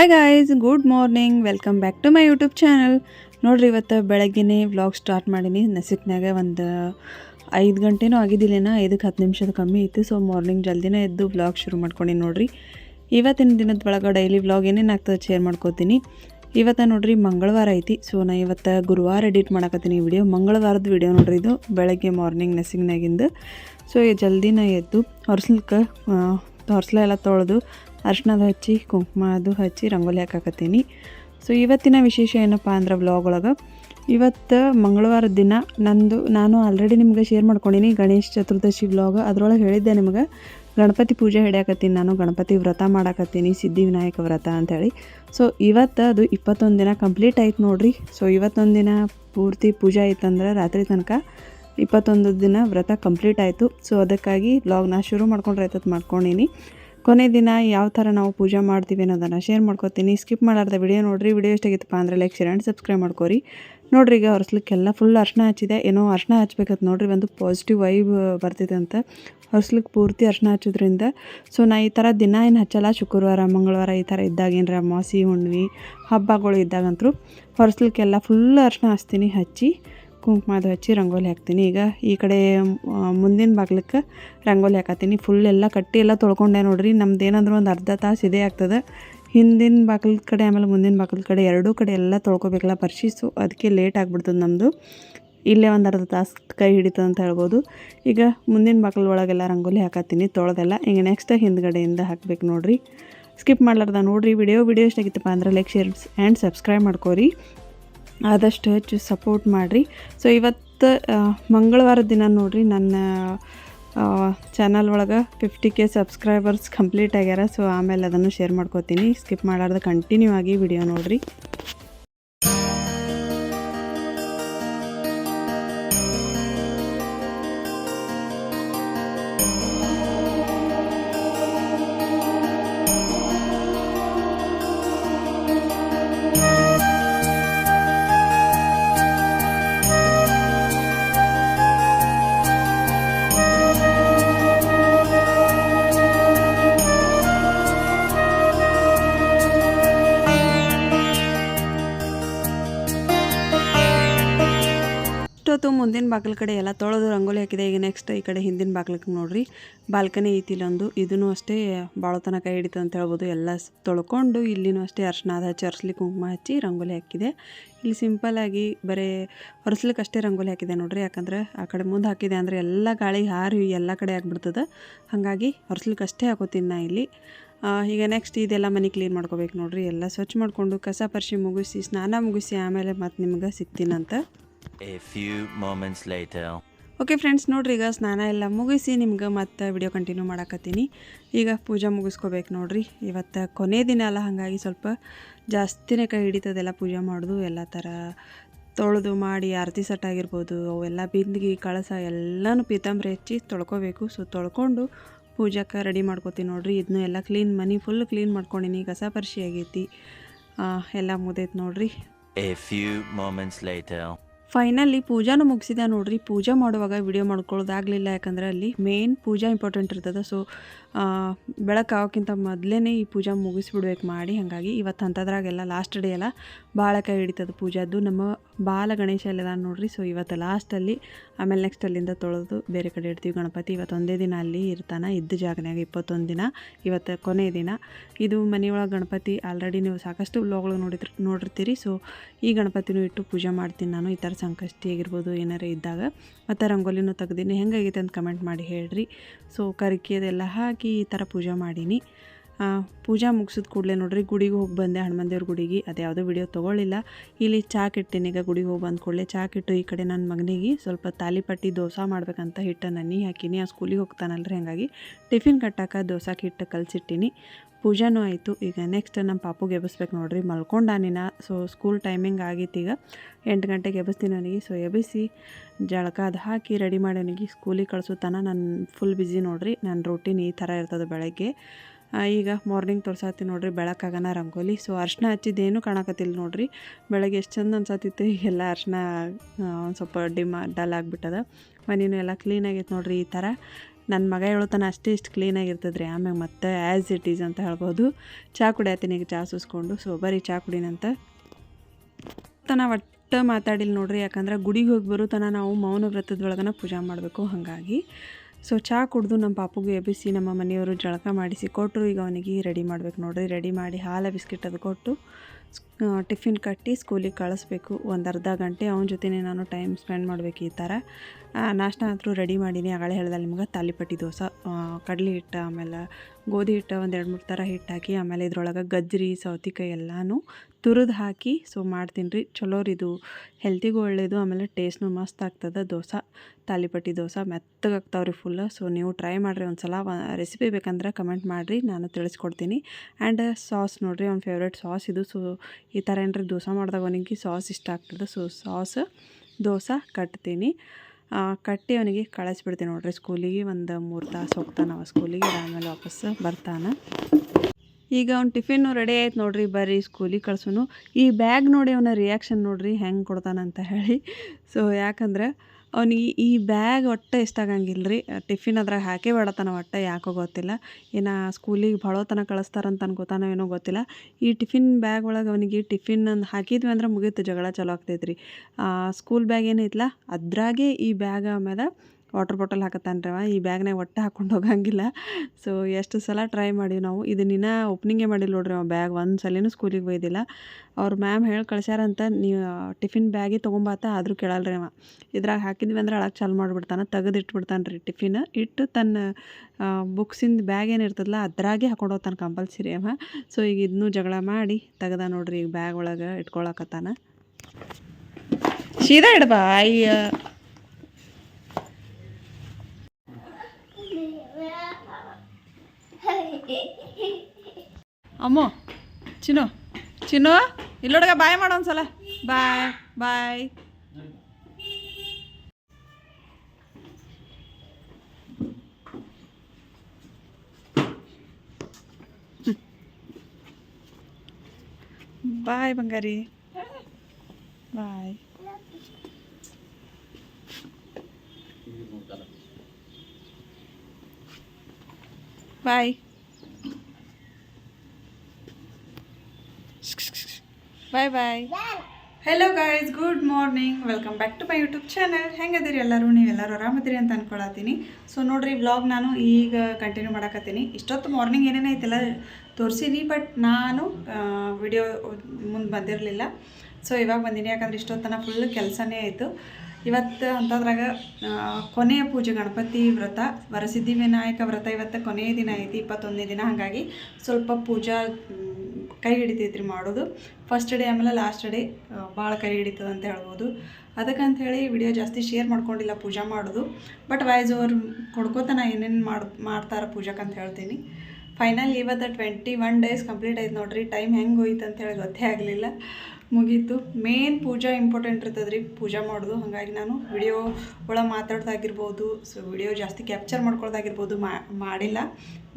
Hi guys good morning welcome back to my YouTube channel ನೋಡ್ರಿ, ಇವತ್ತು ಬೆಳಗ್ಗೆನೇ vlog start ಮಾಡೀನಿ. ನಸಿಕ್ನಾಗ ಒಂದು ಐದು ಗಂಟೆನೂ ಆಗಿದ್ದಿಲ್ಲೇನ ಐದಕ್ಕೆ ಹತ್ತು ನಿಮಿಷದ ಕಮ್ಮಿ ಇತ್ತು. ಸೊ ಮಾರ್ನಿಂಗ್ ಜಲ್ದಿನೇ ಎದ್ದು ವ್ಲಾಗ್ ಶುರು ಮಾಡ್ಕೊಂಡಿನಿ ನೋಡ್ರಿ. ಇವತ್ತಿನ ದಿನದ ಒಳಗೆ ಡೈಲಿ ವ್ಲಾಗ್ ಏನೇನು ಆಗ್ತದೆ ಶೇರ್ ಮಾಡ್ಕೋತೀನಿ. ಇವತ್ತು ನೋಡ್ರಿ, ಮಂಗಳವಾರ ಐತಿ. ಸೊ ನಾ ಇವತ್ತು ಗುರುವಾರ ಎಡಿಟ್ ಮಾಡಕತ್ತೀನಿ ವಿಡಿಯೋ ಮಂಗಳವಾರದ ವಿಡಿಯೋ ನೋಡ್ರಿ ಇದು. ಬೆಳಗ್ಗೆ ಮಾರ್ನಿಂಗ್ ನಸಿಗ್ನಾಗಿಂದು ಸೊ ಜಲ್ದಿನ ಎದ್ದು ಹೊರ್ಸ್ಲಿಕ್ಕೆ ಹೊರ್ಸ್ಲ ಎಲ್ಲ ತೊಳೆದು ಅರ್ಶಿಣದ ಹಚ್ಚಿ ಕುಂಕುಮ ಅದು ಹಚ್ಚಿ, ರಂಗೋಲಿ ಹಾಕಾಕತ್ತೀನಿ. ಸೊ ಇವತ್ತಿನ ವಿಶೇಷ ಏನಪ್ಪ ಅಂದ್ರೆ ವ್ಲಾಗ್ ಒಳಗೆ. ಇವತ್ತು ಮಂಗಳವಾರ ದಿನ ನಂದು, ನಾನು ಆಲ್ರೆಡಿ ನಿಮ್ಗೆ ಶೇರ್ ಮಾಡ್ಕೊಂಡಿನಿ ಗಣೇಶ ಚತುರ್ದಶಿ ವ್ಲಾಗ್ ಅದರೊಳಗೆ ಹೇಳಿದ್ದೆ ನಿಮ್ಗೆ, ಗಣಪತಿ ಪೂಜೆ ಹಿಡಿಯಾಕತ್ತೀನಿ ನಾನು, ಗಣಪತಿ ವ್ರತ ಮಾಡಾಕತ್ತೀನಿ ಸಿದ್ಧಿವಿನಾಯಕ ವ್ರತ ಅಂಥೇಳಿ ಸೊ ಇವತ್ತು ಅದು ಇಪ್ಪತ್ತೊಂದು ದಿನ ಕಂಪ್ಲೀಟ್ ಆಯ್ತು ನೋಡ್ರಿ. ಸೊ ಇವತ್ತೊಂದು ದಿನ ಪೂರ್ತಿ ಪೂಜೆ ಆಯ್ತಂದ್ರೆ ರಾತ್ರಿ ತನಕ ಇಪ್ಪತ್ತೊಂದು ದಿನ ವ್ರತ ಕಂಪ್ಲೀಟ್ ಆಯಿತು. ಸೊ ಅದಕ್ಕಾಗಿ ವ್ಲಾಗ್ನ ಶುರು ಮಾಡ್ಕೊಂಡ್ರೆ ಆಯ್ತದ ಮಾಡ್ಕೊಂಡೀನಿ. ಕೊನೆ ದಿನ ಯಾವ ಥರ ನಾವು ಪೂಜೆ ಮಾಡ್ತೀವಿ ಅನ್ನೋದನ್ನು ಶೇರ್ ಮಾಡ್ಕೊತೀನಿ. ಸ್ಕಿಪ್ ಮಾಡಾರ್ದ ವಿಡಿಯೋ ನೋಡಿರಿ. ವಿಡಿಯೋ ಎಷ್ಟಾಗಿತ್ತಪ್ಪ ಅಂದರೆ ಲೈಕ್ ಶೇರ್ ಆ್ಯಂಡ್ ಸಬ್ಸ್ಕ್ರೈಬ್ ಮಾಡ್ಕೊರಿ. ನೋಡ್ರಿ ಈಗ ಹೊರ್ಸ್ಲಿಕ್ಕೆಲ್ಲ ಫುಲ್ ಅರ್ಶನ ಹಚ್ಚಿದೆ. ಏನೋ ಅರ್ಶನ ಹಚ್ಬೇಕಂತ ನೋಡ್ರಿ. ಒಂದು ಪಾಸಿಟಿವ್ ವೈಬ್ ಬರ್ತಿದೆ ಅಂತ. ಹೊರ್ಸ್ಲಿಕ್ಕೆ ಪೂರ್ತಿ ಅರ್ಶನ ಹಚ್ಚೋದ್ರಿಂದ. ಸೊ ನಾ ಈ ಥರ ದಿನ ಏನು ಹಚ್ಚಲ್ಲ. ಶುಕ್ರವಾರ, ಮಂಗಳವಾರ ಈ ಥರ ಇದ್ದಾಗ ಏನರ ಅಮಾವಾಸಿ ಹುಣ್ಣಿಮೆ, ಹಬ್ಬಗಳು ಇದ್ದಾಗಂತೂ ಹೊರ್ಸ್ಲಿಕ್ಕೆಲ್ಲ ಫುಲ್ ಅರ್ಶನ ಹಚ್ತೀನಿ. ಹಚ್ಚಿ ಕುಂಕುಮದ ಹಚ್ಚಿ ರಂಗೋಲಿ ಹಾಕ್ತೀನಿ. ಈಗ ಈ ಕಡೆ ಮುಂದಿನ ಬಾಗ್ಲಕ್ಕೆ ರಂಗೋಲಿ ಹಾಕತ್ತೀನಿ. ಫುಲ್ ಎಲ್ಲ ಕಟ್ಟಿ ಎಲ್ಲ ತೊಳ್ಕೊಂಡೆ ನೋಡಿರಿ. ನಮ್ದು ಏನಂದ್ರೆ ಒಂದು ಅರ್ಧ ತಾಸು ಇದೇ ಆಗ್ತದೆ. ಹಿಂದಿನ ಬಾಗಿಲ ಕಡೆ ಆಮೇಲೆ ಮುಂದಿನ ಬಾಗಿಲ ಕಡೆ ಎರಡೂ ಕಡೆ ಎಲ್ಲ ತೊಳ್ಕೊಬೇಕಲ್ಲ ಪರ್ಶಿಸು ಅದಕ್ಕೆ ಲೇಟ್ ಆಗಿಬಿಡ್ತದೆ ನಮ್ಮದು ಇಲ್ಲೇ ಒಂದು ಅರ್ಧ ತಾಸು ಕೈ ಹಿಡಿತದೆ ಅಂತ ಹೇಳ್ಬೋದು. ಈಗ ಮುಂದಿನ ಬಾಗಿಲ ಒಳಗೆಲ್ಲ ರಂಗೋಲಿ ಹಾಕತ್ತೀನಿ. ತೊಳೆದೆಲ್ಲ. ಈಗ ನೆಕ್ಸ್ಟ್ ಹಿಂದ್ಗಡೆಯಿಂದ ಹಾಕ್ಬೇಕು ನೋಡಿರಿ. ಸ್ಕಿಪ್ ಮಾಡ್ಲಾರ್ದ ನೋಡಿರಿ ವಿಡಿಯೋ ವಿಡಿಯೋ ಎಷ್ಟಾಗಿತ್ತಪ್ಪ ಅಂದ್ರೆ ಲೈಕ್ ಶೇರ್ಸ್ ಆ್ಯಂಡ್ ಸಬ್ಸ್ಕ್ರೈಬ್ ಮಾಡ್ಕೋರಿ. ಆದಷ್ಟು ಹೆಚ್ಚು ಸಪೋರ್ಟ್ ಮಾಡಿರಿ. ಸೊ ಇವತ್ತು ಮಂಗಳವಾರ ದಿನ ನೋಡಿರಿ ನನ್ನ ಚಾನಲ್ ಒಳಗೆ ಫಿಫ್ಟಿ ಕೆ ಸಬ್ಸ್ಕ್ರೈಬರ್ಸ್ ಕಂಪ್ಲೀಟ್ ಆಗ್ಯಾರ. ಸೊ ಆಮೇಲೆ ಅದನ್ನು ಶೇರ್ ಮಾಡ್ಕೋತೀನಿ. ಸ್ಕಿಪ್ ಮಾಡಾರ್ದು ಕಂಟಿನ್ಯೂ ಆಗಿ ವಿಡಿಯೋ ನೋಡ್ರಿ. ಬಾಗಿಲ ಕಡೆ ಎಲ್ಲ ತೊಳೆದು ರಂಗೋಲಿ ಹಾಕಿದೆ. ಈಗ ನೆಕ್ಸ್ಟ್ ಈ ಕಡೆ ಹಿಂದಿನ ಬಾಗಿಲಕ್ಕೆ ನೋಡ್ರಿ. ಬಾಲ್ಕನಿ ಐತಿ ಇಲ್ಲೊಂದು ಇದೂ ಅಷ್ಟೇ ಭಾಳ ತನಕ ಹಿಡಿತು ಅಂತ ಹೇಳ್ಬೋದು. ಎಲ್ಲ ತೊಳ್ಕೊಂಡು ಇಲ್ಲಿನೂ ಅಷ್ಟೇ ಅರ್ಶನಾದ ಹಚ್ಚಿ ಅರ್ಸ್ಲಿ ಕುಂಕುಮ ಹಚ್ಚಿ ರಂಗೋಲಿ ಹಾಕಿದೆ. ಇಲ್ಲಿ ಸಿಂಪಲ್ಲಾಗಿ ಬರೀ ಹೊರಸ್ಲಿಕ್ಕೆ ಅಷ್ಟೇ ರಂಗೋಲಿ ಹಾಕಿದೆ ನೋಡ್ರಿ. ಯಾಕಂದ್ರೆ ಆ ಕಡೆ ಮುಂದೆ ಹಾಕಿದೆ ಅಂದರೆ ಎಲ್ಲ ಗಾಳಿ ಹಾರಿ ಎಲ್ಲ ಕಡೆ ಆಗಿಬಿಡ್ತದೆ. ಹಾಗಾಗಿ ಹೊರಸ್ಲಿಕ್ಕೆ ಅಷ್ಟೇ ಹಾಕೋತೀನಿ ನಾ ಇಲ್ಲಿ. ಈಗ ನೆಕ್ಸ್ಟ್ ಇದೆಲ್ಲ ಮನೆ ಕ್ಲೀನ್ ಮಾಡ್ಕೋಬೇಕು ನೋಡ್ರಿ. ಎಲ್ಲ ಸ್ವಚ್ಛ ಮಾಡಿಕೊಂಡು ಕಸ ಪರಿಶಿ ಮುಗಿಸಿ, ಸ್ನಾನ ಮುಗಿಸಿ ಆಮೇಲೆ ಮತ್ತೆ ನಿಮ್ಗೆ ಸಿಗ್ತೀನಂತ A few moments later. Okay friends ನೋಡ್ರಿ ಈಗ ಸ್ನಾನ ಎಲ್ಲ ಮುಗಿಸಿ ನಿಮ್ಗೆ ಮತ್ತೆ ವಿಡಿಯೋ ಕಂಟಿನ್ಯೂ ಮಾಡಾಕತ್ತೀನಿ. ಈಗ ಪೂಜೆ ಮುಗಿಸ್ಕೋಬೇಕು ನೋಡ್ರಿ. ಇವತ್ತು ಕೊನೆ ದಿನ ಅಲ್ಲ ಹಾಗಾಗಿ ಸ್ವಲ್ಪ ಜಾಸ್ತಿನೇ ಕೈ ಹಿಡಿತದೆಲ್ಲ ಪೂಜೆ ಮಾಡೋದು ಎಲ್ಲ ಥರ ತೊಳೆದು ಮಾಡಿ ಆರತಿ ಸೆಟ್ ಆಗಿರ್ಬೋದು ಅವೆಲ್ಲ ಬಿಂದಿಗೆ ಕಳಸ ಎಲ್ಲನೂ ಪೀತಾಂಬರಿ ಹಚ್ಚಿ ತೊಳ್ಕೊಬೇಕು. ಸೊ ತೊಳ್ಕೊಂಡು ಪೂಜಾಕ್ಕೆ ರೆಡಿ ಮಾಡ್ಕೋತೀನಿ ನೋಡ್ರಿ. ಇದನ್ನು ಎಲ್ಲ ಕ್ಲೀನ್ ಮನೆ ಫುಲ್ ಕ್ಲೀನ್ ಮಾಡ್ಕೊಂಡಿನಿ ಕಸ ಪರಿಶಿ ಆಗೈತಿ. ಎಲ್ಲ ಮುಗ್ದೈತೆ ನೋಡ್ರಿ. A few moments later. Finally ಪೂಜಾನು ಮುಗಿಸಿದೆ ನೋಡ್ರಿ. ಪೂಜೆ ಮಾಡುವಾಗ ವಿಡಿಯೋ ಮಾಡ್ಕೊಳ್ಳೋದಾಗಲಿಲ್ಲ, ಯಾಕಂದ್ರೆ ಅಲ್ಲಿ ಮೇನ್ ಪೂಜಾ ಇಂಪಾರ್ಟೆಂಟ್ ಇರ್ತದೆ. ಸೊ ಬೆಳಕು ಆಗೋಕ್ಕಿಂತ ಮೊದಲೇ ಈ ಪೂಜೆ ಮುಗಿಸ್ಬಿಡ್ಬೇಕು ಮಾಡಿ. ಹಾಗಾಗಿ ಇವತ್ತು ಅಂಥದ್ರಾಗೆಲ್ಲ ಲಾಸ್ಟ್ ಡೇ ಎಲ್ಲ ಭಾಳ ಕೈ ಹಿಡಿತದ ಪೂಜಾದ್ದು. ನಮ್ಮ ಬಾಲ ಗಣೇಶ ಎಲ್ಲ ನೋಡಿರಿ. ಸೊ ಇವತ್ತು ಲಾಸ್ಟಲ್ಲಿ ಆಮೇಲೆ ನೆಕ್ಸ್ಟ್ ಅಲ್ಲಿಂದ ತೊಳೆದು ಬೇರೆ ಕಡೆ ಇಡ್ತೀವಿ ಗಣಪತಿ. ಇವತ್ತು ಒಂದೇ ದಿನ ಅಲ್ಲಿ ಇರ್ತಾನೆ, ಇದ್ದ ಜಾಗನಾಗ ಇಪ್ಪತ್ತೊಂದು ದಿನ, ಇವತ್ತು ಕೊನೆ ದಿನ. ಇದು ಮನೆಯೊಳಗೆ ಗಣಪತಿ ಆಲ್ರೆಡಿ ನೀವು ಸಾಕಷ್ಟು ವ್ಲಾಗ್ಗಳು ನೋಡಿದ್ರು, ನೋಡಿರ್ತೀರಿ. ಸೊ ಈ ಗಣಪತಿನೂ ಇಟ್ಟು ಪೂಜೆ ಮಾಡ್ತೀನಿ ನಾನು. ಈ ಥರ ಸಂಕಷ್ಟಿ ಆಗಿರ್ಬೋದು, ಏನಾರ ಇದ್ದಾಗ. ಮತ್ತು ರಂಗೋಲಿನೂ ತೆಗ್ದೀನಿ. ಹೆಂಗಾಗೈತೆ ಅಂತ ಕಮೆಂಟ್ ಮಾಡಿ ಹೇಳ್ರಿ. ಸೊ ಕರಿಕೆ ಅದೆಲ್ಲ ಹಾಕಿ ಈ ಥರ ಪೂಜೆ ಮಾಡೀನಿ ಆ, ಪೂಜಾ ಮುಗಿಸಿದ ಕೂಡಲೇ ನೋಡ್ರಿ, ಗುಡಿಗೆ ಹೋಗಿ ಬಂದೆ. ಹನುಮಂದೇವ್ರ ಗುಡಿಗೆ. ಅದು ಯಾವುದೋ ವಿಡಿಯೋ ತೊಗೊಳ್ಳಿಲ್ಲ. ಇಲ್ಲಿ ಚಾಕ್ ಕಿಟ್ಟಿನ ಈಗ ಗುಡಿಗೆ ಹೋಗಿ ಬಂದ ಕೂಡಲೇ ಚಾಕ್ ಇಟ್ಟು ಈ ಕಡೆ ನನ್ನ ಮಗನಿಗೆ ಸ್ವಲ್ಪ ತಾಲಿಪಟ್ಟಿ ದೋಸೆ ಮಾಡ್ಬೇಕಂತ ಹಿಟ್ಟು ನನ್ನಿ ಹಾಕಿನಿ. ಆ ಸ್ಕೂಲಿಗೆ ಹೋಗ್ತಾನಲ್ರಿ ಹಾಗಾಗಿ ಟಿಫಿನ್ ಕಟ್ಟಾಕ ದೋಸಾಕ್ ಹಿಟ್ಟು ಕಲಿಸಿಟ್ಟಿನಿ. ಪೂಜಾನೂ ಆಯಿತು. ಈಗ ನೆಕ್ಸ್ಟ್ ನಮ್ಮ ಪಾಪುಗೆ ಎಬ್ಬಿಸ್ಬೇಕು ನೋಡ್ರಿ. ಮಲ್ಕೊಂಡಾನಿನ. ಸೊ ಸ್ಕೂಲ್ ಟೈಮಿಂಗ್ ಆಗಿತ್ತು ಈಗ. ಎಂಟು ಗಂಟೆಗೆ ಎಬ್ಬಿಸ್ತೀನಿ ನನಗೆ ಸೊ ಎಬ್ಬಿಸಿ ಜಳಕ ಅದು ಹಾಕಿ ರೆಡಿ ಮಾಡಿ ನನಗೆ ಸ್ಕೂಲಿಗೆ ಕಳ್ಸೋತನ ನಾನು ಫುಲ್ ಬ್ಯುಸಿ ನೋಡ್ರಿ. ನನ್ನ ರೂಟೀನ್ ಈ ಥರ ಇರ್ತದೆ ಬೆಳಗ್ಗೆ. ಈಗ ಮಾರ್ನಿಂಗ್ ತೋರ್ಸಾತಿ ನೋಡ್ರಿ ಬೆಳಕಾಗನ ರಂಗೋಲಿ. ಸೊ ಅರ್ಶಿನ ಹಚ್ಚಿದ್ದೇನು ಕಾಣಕತ್ತಿಲ್ಲ ನೋಡ್ರಿ. ಬೆಳಗ್ಗೆ ಎಷ್ಟು ಚಂದ ಅನ್ಸತ್ತಿತ್ತು ಎಲ್ಲ ಅರ್ಶಿನ ಒಂದು ಸ್ವಲ್ಪ ಡಿಮ, ಡಲ್ ಆಗಿಬಿಟ್ಟದ. ಮನೇನು ಎಲ್ಲ ಕ್ಲೀನ್ ಆಗೈತೆ ನೋಡ್ರಿ ಈ ಥರ ನನ್ನ ಮಗ ಹೇಳೋತನ ಅಷ್ಟೇ ಇಷ್ಟು ಕ್ಲೀನಾಗಿರ್ತದೆ ರೀ ಆಮ್ಯಾಗ ಮತ್ತೆ ಆ್ಯಸ್ ಇಟ್ ಈಸ್ ಅಂತ ಹೇಳ್ಬೋದು. ಚಹಾ ಕುಡಿಯತ್ತೀನಿ ಈಗ ಚಹಾ ಸೂಸ್ಕೊಂಡು. ಸೊ ಬರೀ ಚಹಾ ಕುಡಿನಂತ. ತನ ಒಟ್ಟು ಮಾತಾಡಿಲ್ಲ ನೋಡ್ರಿ, ಯಾಕಂದ್ರೆ ಗುಡಿಗೆ ಹೋಗಿ ಬರೋ ತನ ನಾವು ಮೌನ ವ್ರತದೊಳಗನ ಪೂಜೆ ಮಾಡಬೇಕು, ಹಾಗಾಗಿ. ಸೊ ಚಹಾ ಕುಡಿದು ನಮ್ಮ ಪಾಪುಗೆ ಎಬ್ಬಿಸಿ ನಮ್ಮ ಮನೆಯವರು ಜಳಕ ಮಾಡಿಸಿ ಕೊಟ್ಟರು, ಈಗ ಅವನಿಗೆ ರೆಡಿ ಮಾಡ್ಬೇಕು ನೋಡಿರಿ. ರೆಡಿ ಮಾಡಿ ಹಾಲು, ಬಿಸ್ಕಿಟ್ ಅದು ಕೊಟ್ಟು ಟಿಫಿನ್ ಕಟ್ಟಿ ಸ್ಕೂಲಿಗೆ ಕಳಿಸ್ಬೇಕು. ಒಂದು ಅರ್ಧ ಗಂಟೆ ಅವನ ಜೊತೆನೇ ನಾನು ಟೈಮ್ ಸ್ಪೆಂಡ್ ಮಾಡಬೇಕು ಈ ಥರ. ನಾಷ್ಟ ಆದರೂ ರೆಡಿ ಮಾಡೀನಿ. ಆಗಳೆ ಹೇಳ್ದೆ ನಿಮ್ಗೆ, ತಾಲಿಪಟ್ಟಿ ದೋಸೆ ಕಡಲೆ ಹಿಟ್ಟು, ಆಮೇಲೆ ಗೋಧಿ ಹಿಟ್ಟು ಒಂದು ಎರಡು ಮೂರು ಥರ ಹಿಟ್ಟು ಹಾಕಿ, ಆಮೇಲೆ ಇದ್ರೊಳಗೆ ಗಜ್ಜರಿ, ಸೌತಿಕಾಯಿ ಎಲ್ಲನೂ ತುರಿದು ಹಾಕಿ ಸೊ ಮಾಡ್ತೀನಿ ರೀ. ಚಲೋ ರೀ ಇದು ಹೆಲ್ತಿಗೂ ಒಳ್ಳೆಯದು ಆಮೇಲೆ ಟೇಸ್ಟ್ನು ಮಸ್ತ್ ಆಗ್ತದೆ. ದೋಸೆ, ತಾಲಿಪಟ್ಟಿ ದೋಸೆ ಮೆತ್ತಗೆ ರೀ ಫುಲ್ ಸೊ ನೀವು ಟ್ರೈ ಮಾಡಿರಿ ಒಂದು ಸಲ ರೆಸಿಪಿ ಬೇಕಂದ್ರೆ ಕಮೆಂಟ್ ಮಾಡಿರಿ, ನಾನು ತಿಳಿಸ್ಕೊಡ್ತೀನಿ. ಆ್ಯಂಡ್ ಸಾಸ್ ನೋಡಿರಿ ಅವ್ನ ಫೇವ್ರೇಟ್ ಸಾಸ್ ಇದು. ಸೊ ಈ ಥರ ಏನ್ರಿ ದೋಸೆ ಮಾಡಿದಾಗ ಅವನಿಗೆ ಸಾಸ್ ಇಷ್ಟ ಆಗ್ತದೆ. ಸೊ ಸಾಸ್ ದೋಸೆ ಕಟ್ತೀನಿ. ಕಟ್ಟಿ ಅವನಿಗೆ ಕಳಿಸ್ಬಿಡ್ತೀನಿ ನೋಡ್ರಿ ಸ್ಕೂಲಿಗೆ ಒಂದು ಮೂರು ತಾಸು ಹೋಗ್ತಾನೆ ಅವ ಸ್ಕೂಲಿಗೆ ಆಮೇಲೆ ವಾಪಸ್ ಬರ್ತಾನೆ. ಈಗ ಅವ್ನು ಟಿಫಿನ್ನು ರೆಡಿ ಆಯ್ತು ನೋಡ್ರಿ, ಬರ್ರಿ ಸ್ಕೂಲಿಗೆ ಕಳ್ಸೋನು. ಈ ಬ್ಯಾಗ್ ನೋಡಿ ಅವನ ರಿಯಾಕ್ಷನ್ ನೋಡ್ರಿ ಹೆಂಗೆ ಕೊಡ್ತಾನಂತ ಹೇಳಿ. ಸೊ ಯಾಕಂದ್ರೆ ಅವನಿಗೆ ಈ ಬ್ಯಾಗ್ ಒಟ್ಟು ಇಷ್ಟ ಆಗಂಗಿಲ್ಲ ರೀ ಟಿಫಿನ್ ಅದ್ರಾಗ ಹಾಕೇ ಬೇಡತನ ಒಟ್ಟು ಯಾಕೋ ಗೊತ್ತಿಲ್ಲ. ಏನು ಸ್ಕೂಲಿಗೆ ಭಾಳೋ ತನಕ ಕಳಿಸ್ತಾರಂತ ಅನ್ಕೋತಾನೋ ಏನೋ ಗೊತ್ತಿಲ್ಲ. ಈ ಟಿಫಿನ್ ಬ್ಯಾಗ್ ಒಳಗೆ ಅವನಿಗೆ ಟಿಫಿನ್ ಅಂದ್ ಹಾಕಿದ್ವಿ ಅಂದ್ರೆ ಮುಗೀತು, ಜಗಳ ಚಲೋ ಆಗ್ತೈತೆ ರೀ ಸ್ಕೂಲ್ ಬ್ಯಾಗ್ ಏನೈತಲ್ಲ ಅದ್ರಾಗೆ ಈ ಬ್ಯಾಗ್ ಆಮೇಲೆ ವಾಟರ್ ಬಾಟಲ್ ಹಾಕತ್ತಾನ್ರವ? ಈ ಬ್ಯಾಗ್ನಾಗ ಒಟ್ಟು ಹಾಕೊಂಡು ಹೋಗಂಗಿಲ್ಲ. ಸೊ ಎಷ್ಟು ಸಲ ಟ್ರೈ ಮಾಡೀವಿ ನಾವು. ಇದನ್ನಿನ್ನ ಓಪನಿಂಗೇ ಮಾಡಿಲ್ಲ ನೋಡ್ರಿ ಅವ ಬ್ಯಾಗ್. ಒಂದು ಸಲಿನೂ ಸ್ಕೂಲಿಗೆ ಒಯ್ದಿಲ್ಲ ಅವ್ರ ಮ್ಯಾಮ್ ಹೇಳಿ ಕಳ್ಸ್ಯಾರಂತ, ನೀವು ಟಿಫಿನ್ ಬ್ಯಾಗೆ ತೊಗೊಂಬಾತ, ಆದರೂ ಕೇಳಲ್ರಿ ಅವ. ಇದ್ರಾಗ ಹಾಕಿದ್ವಿ ಅಂದ್ರೆ ಅಳಕ್ಕೆ ಚಾಲು ಮಾಡಿಬಿಡ್ತಾನೆ ತೆಗೆದು ಇಟ್ಬಿಡ್ತಾನೆ ರೀ ಟಿಫಿನ್. ಇಟ್ಟು ತನ್ನ ಬುಕ್ಸಿಂದ ಬ್ಯಾಗ್ ಏನಿರ್ತದಲ್ಲ ಅದ್ರಾಗೆ ಹಾಕೊಂಡು ಹೋಗ್ತಾನೆ ಕಂಪಲ್ಸರಿ ಅವ. ಸೊ ಈಗ ಇದನ್ನೂ ಜಗಳ ಮಾಡಿ ತೆಗ್ದ ನೋಡ್ರಿ ಈಗ ಬ್ಯಾಗ್ ಒಳಗೆ ಇಟ್ಕೊಳಕತ್ತಾನ. ಸೀದಾ ಇಡ್ಬಾ ಅಯ್ಯ ಅಮ್ಮೋ ಚಿನ್ನು ಚಿನ್ನು ಇಲ್ಲೊಳಗ ಬಾಯ್ ಮಾಡೋ ಒಂದ್ಸಲ. Bye bye. Bye Bangari. Bye. Bye. Bye bye hello guys good morning welcome back to my YouTube channel ಹೆಂಗದಿರಿ ಎಲ್ಲರೂ? ನೀವೆಲ್ಲರೂ ಆರಾಮದಿರಿ ಅಂತ ಅನ್ಕೊಳತ್ತೀನಿ. ಸೊ ನೋಡ್ರಿ ವ್ಲಾಗ್ ನಾನು ಈಗ ಕಂಟಿನ್ಯೂ ಮಾಡಕತ್ತೀನಿ. ಇಷ್ಟೊತ್ತು ಮಾರ್ನಿಂಗ್ ಏನೇನು ಐತೆಲ್ಲ, ತೋರಿಸೀನಿ ಬಟ್ ನಾನು ವಿಡಿಯೋ ಮುಂದೆ ಬಂದಿರಲಿಲ್ಲ. ಸೊ ಇವಾಗ ಬಂದೀನಿ, ಯಾಕಂದ್ರೆ ಇಷ್ಟೊತ್ತನ ಫುಲ್ ಕೆಲಸನೇ ಆಯಿತು. ಇವತ್ತು ಅಂಥದ್ರಾಗ ಕೊನೆಯ ಪೂಜೆ ಗಣಪತಿ ವ್ರತ, ವರಸಿದ್ಧಿ ವಿನಾಯಕ ವ್ರತ ಇವತ್ತು ಕೊನೆಯ ದಿನ ಐತಿ, ಇಪ್ಪತ್ತೊಂದನೇ ದಿನ. ಹಾಗಾಗಿ ಸ್ವಲ್ಪ ಪೂಜಾ ಕೈ ಹಿಡಿತೈತ್ರಿ ಮಾಡೋದು. ಫಸ್ಟ್ ಡೇ ಆಮೇಲೆ ಲಾಸ್ಟ್ ಡೇ ಭಾಳ ಕೈ ಹಿಡಿತದೆ ಅಂತ ಹೇಳ್ಬೋದು. ಅದಕ್ಕಂತ ಹೇಳಿ ವಿಡಿಯೋ ಜಾಸ್ತಿ ಶೇರ್ ಮಾಡ್ಕೊಂಡಿಲ್ಲ ಪೂಜಾ ಮಾಡೋದು. ಬಟ್ ವಾಯ್ಸ್ ಓವರ್ ಕೊಡ್ಕೋತಾನ ಏನೇನು ಮಾಡಿ, ಮಾಡ್ತಾರೆ ಪೂಜಾಕ್ಕೆ ಅಂತ ಹೇಳ್ತೀನಿ. ಫೈನಲ್ ಇವತ್ತು ಟ್ವೆಂಟಿ ಒನ್ ಡೇಸ್ ಕಂಪ್ಲೀಟ್ ಆಯ್ತು ನೋಡ್ರಿ. ಟೈಮ್ ಹೆಂಗೆ ಹೋಯ್ತು ಅಂತ ಹೇಳಿ ಗೊತ್ತೇ ಆಗಲಿಲ್ಲ. ಮುಗೀತು. ಮೇನ್ ಪೂಜಾ ಇಂಪಾರ್ಟೆಂಟ್ ಇರ್ತದೆ ರೀ ಪೂಜಾ ಮಾಡೋದು. ಹಾಗಾಗಿ ನಾನು ವಿಡಿಯೋ ಒಳಗೆ ಮಾತಾಡ್ದಾಗಿರ್ಬೋದು, ಸೊ ವಿಡಿಯೋ ಜಾಸ್ತಿ ಕ್ಯಾಪ್ಚರ್ ಮಾಡ್ಕೊಳ್ಳೋದಾಗಿರ್ಬೋದು ಮಾಡಿಲ್ಲ.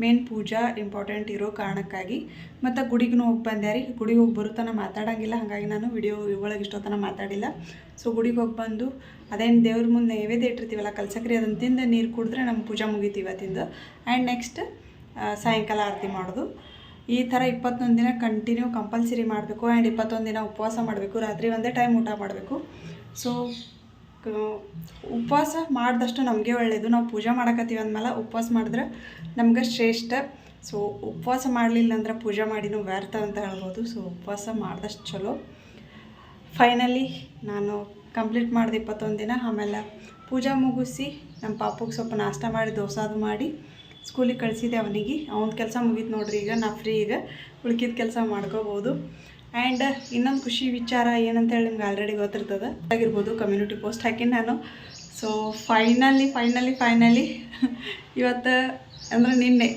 ಮೇನ್ ಪೂಜಾ ಇಂಪಾರ್ಟೆಂಟ್ ಇರೋ ಕಾರಣಕ್ಕಾಗಿ. ಮತ್ತು ಗುಡಿಗೂ ಹೋಗಿ ಬಂದೆ ರೀ. ಗುಡಿಗೆ ಹೋಗಿ ಬರುತ್ತಾನ ಮಾತಾಡೋಂಗಿಲ್ಲ. ಹಾಗಾಗಿ ನಾನು ವಿಡಿಯೋ ಒಳಗೆ ಇಷ್ಟೊತ್ತನ ಮಾತಾಡಿಲ್ಲ. ಸೊ ಗುಡಿಗೆ ಹೋಗಿ ಬಂದು ಅದೇನು ದೇವ್ರ ಮುಂದೆ ನೈವೇದ್ಯ ಇಟ್ಟಿರ್ತೀವಲ್ಲ, ಕಲ್ಸಕ್ರಿ ಅದನ್ನು ತಿಂದು ನೀರು ಕುಡಿದ್ರೆ ನಮ್ಮ ಪೂಜಾ ಮುಗೀತು ತಿಂದು ಆ್ಯಂಡ್ ನೆಕ್ಸ್ಟ್ ಸಾಯಂಕಾಲ ಆರತಿ ಮಾಡೋದು. ಈ ಥರ ಇಪ್ಪತ್ತೊಂದು ದಿನ ಕಂಟಿನ್ಯೂ ಕಂಪಲ್ಸರಿ ಮಾಡಬೇಕು ಆ್ಯಂಡ್ ಇಪ್ಪತ್ತೊಂದು ದಿನ ಉಪವಾಸ ಮಾಡಬೇಕು. ರಾತ್ರಿ ಒಂದೇ ಟೈಮ್ ಊಟ ಮಾಡಬೇಕು. ಸೊ ಉಪವಾಸ ಮಾಡಿದಷ್ಟು ನಮಗೆ ಒಳ್ಳೆಯದು ನಾವು ಪೂಜೆ ಮಾಡಕತ್ತೀವಿ ಅಂದಮೇಲೆ ಉಪವಾಸ ಮಾಡಿದ್ರೆ ನಮ್ಗೆ ಶ್ರೇಷ್ಠ. ಸೊ ಉಪವಾಸ ಮಾಡಲಿಲ್ಲ ಅಂದ್ರೆ ಪೂಜೆ ಮಾಡಿನೂ ವ್ಯರ್ಥ ಅಂತ ಹೇಳ್ಬೋದು. ಸೊ ಉಪವಾಸ ಮಾಡಿದಷ್ಟು ಚಲೋ. ಫೈನಲಿ ನಾನು ಕಂಪ್ಲೀಟ್ ಮಾಡಿದೆ ಇಪ್ಪತ್ತೊಂದು ದಿನ. ಆಮೇಲೆ ಪೂಜಾ ಮುಗಿಸಿ ನಮ್ಮ ಪಾಪುಗೆ ಸ್ವಲ್ಪ ನಾಷ್ಟ ಮಾಡಿ, ದೋಸೆ ಅದು ಮಾಡಿ. ಸ್ಕೂಲಿಗೆ ಕಳಿಸಿದೆ ಅವನಿಗೆ. ಅವನ ಕೆಲಸ ಮುಗೀತು ನೋಡ್ರಿ, ಈಗ ನಾ ಫ್ರೀ ಈಗ. ಉಳ್ಕಿದ ಕೆಲಸ ಮಾಡ್ಕೋಬೋದು. ಆ್ಯಂಡ್ ಇನ್ನೊಂದು ಖುಷಿ ವಿಚಾರ ಏನಂತ ಹೇಳಿ ನಿಮ್ಗೆ ಆಲ್ರೆಡಿ ಗೊತ್ತಿರ್ತದೆ. ಆಗಿರ್ಬೋದು ಕಮ್ಯುನಿಟಿ ಪೋಸ್ಟ್ ಹಾಕಿ ನಾನು. ಸೊ ಫೈನಲಿ ಫೈನಲಿ ಫೈನಲಿ ಇವತ್ತು ಅಂದರೆ ನಿನ್ನೆ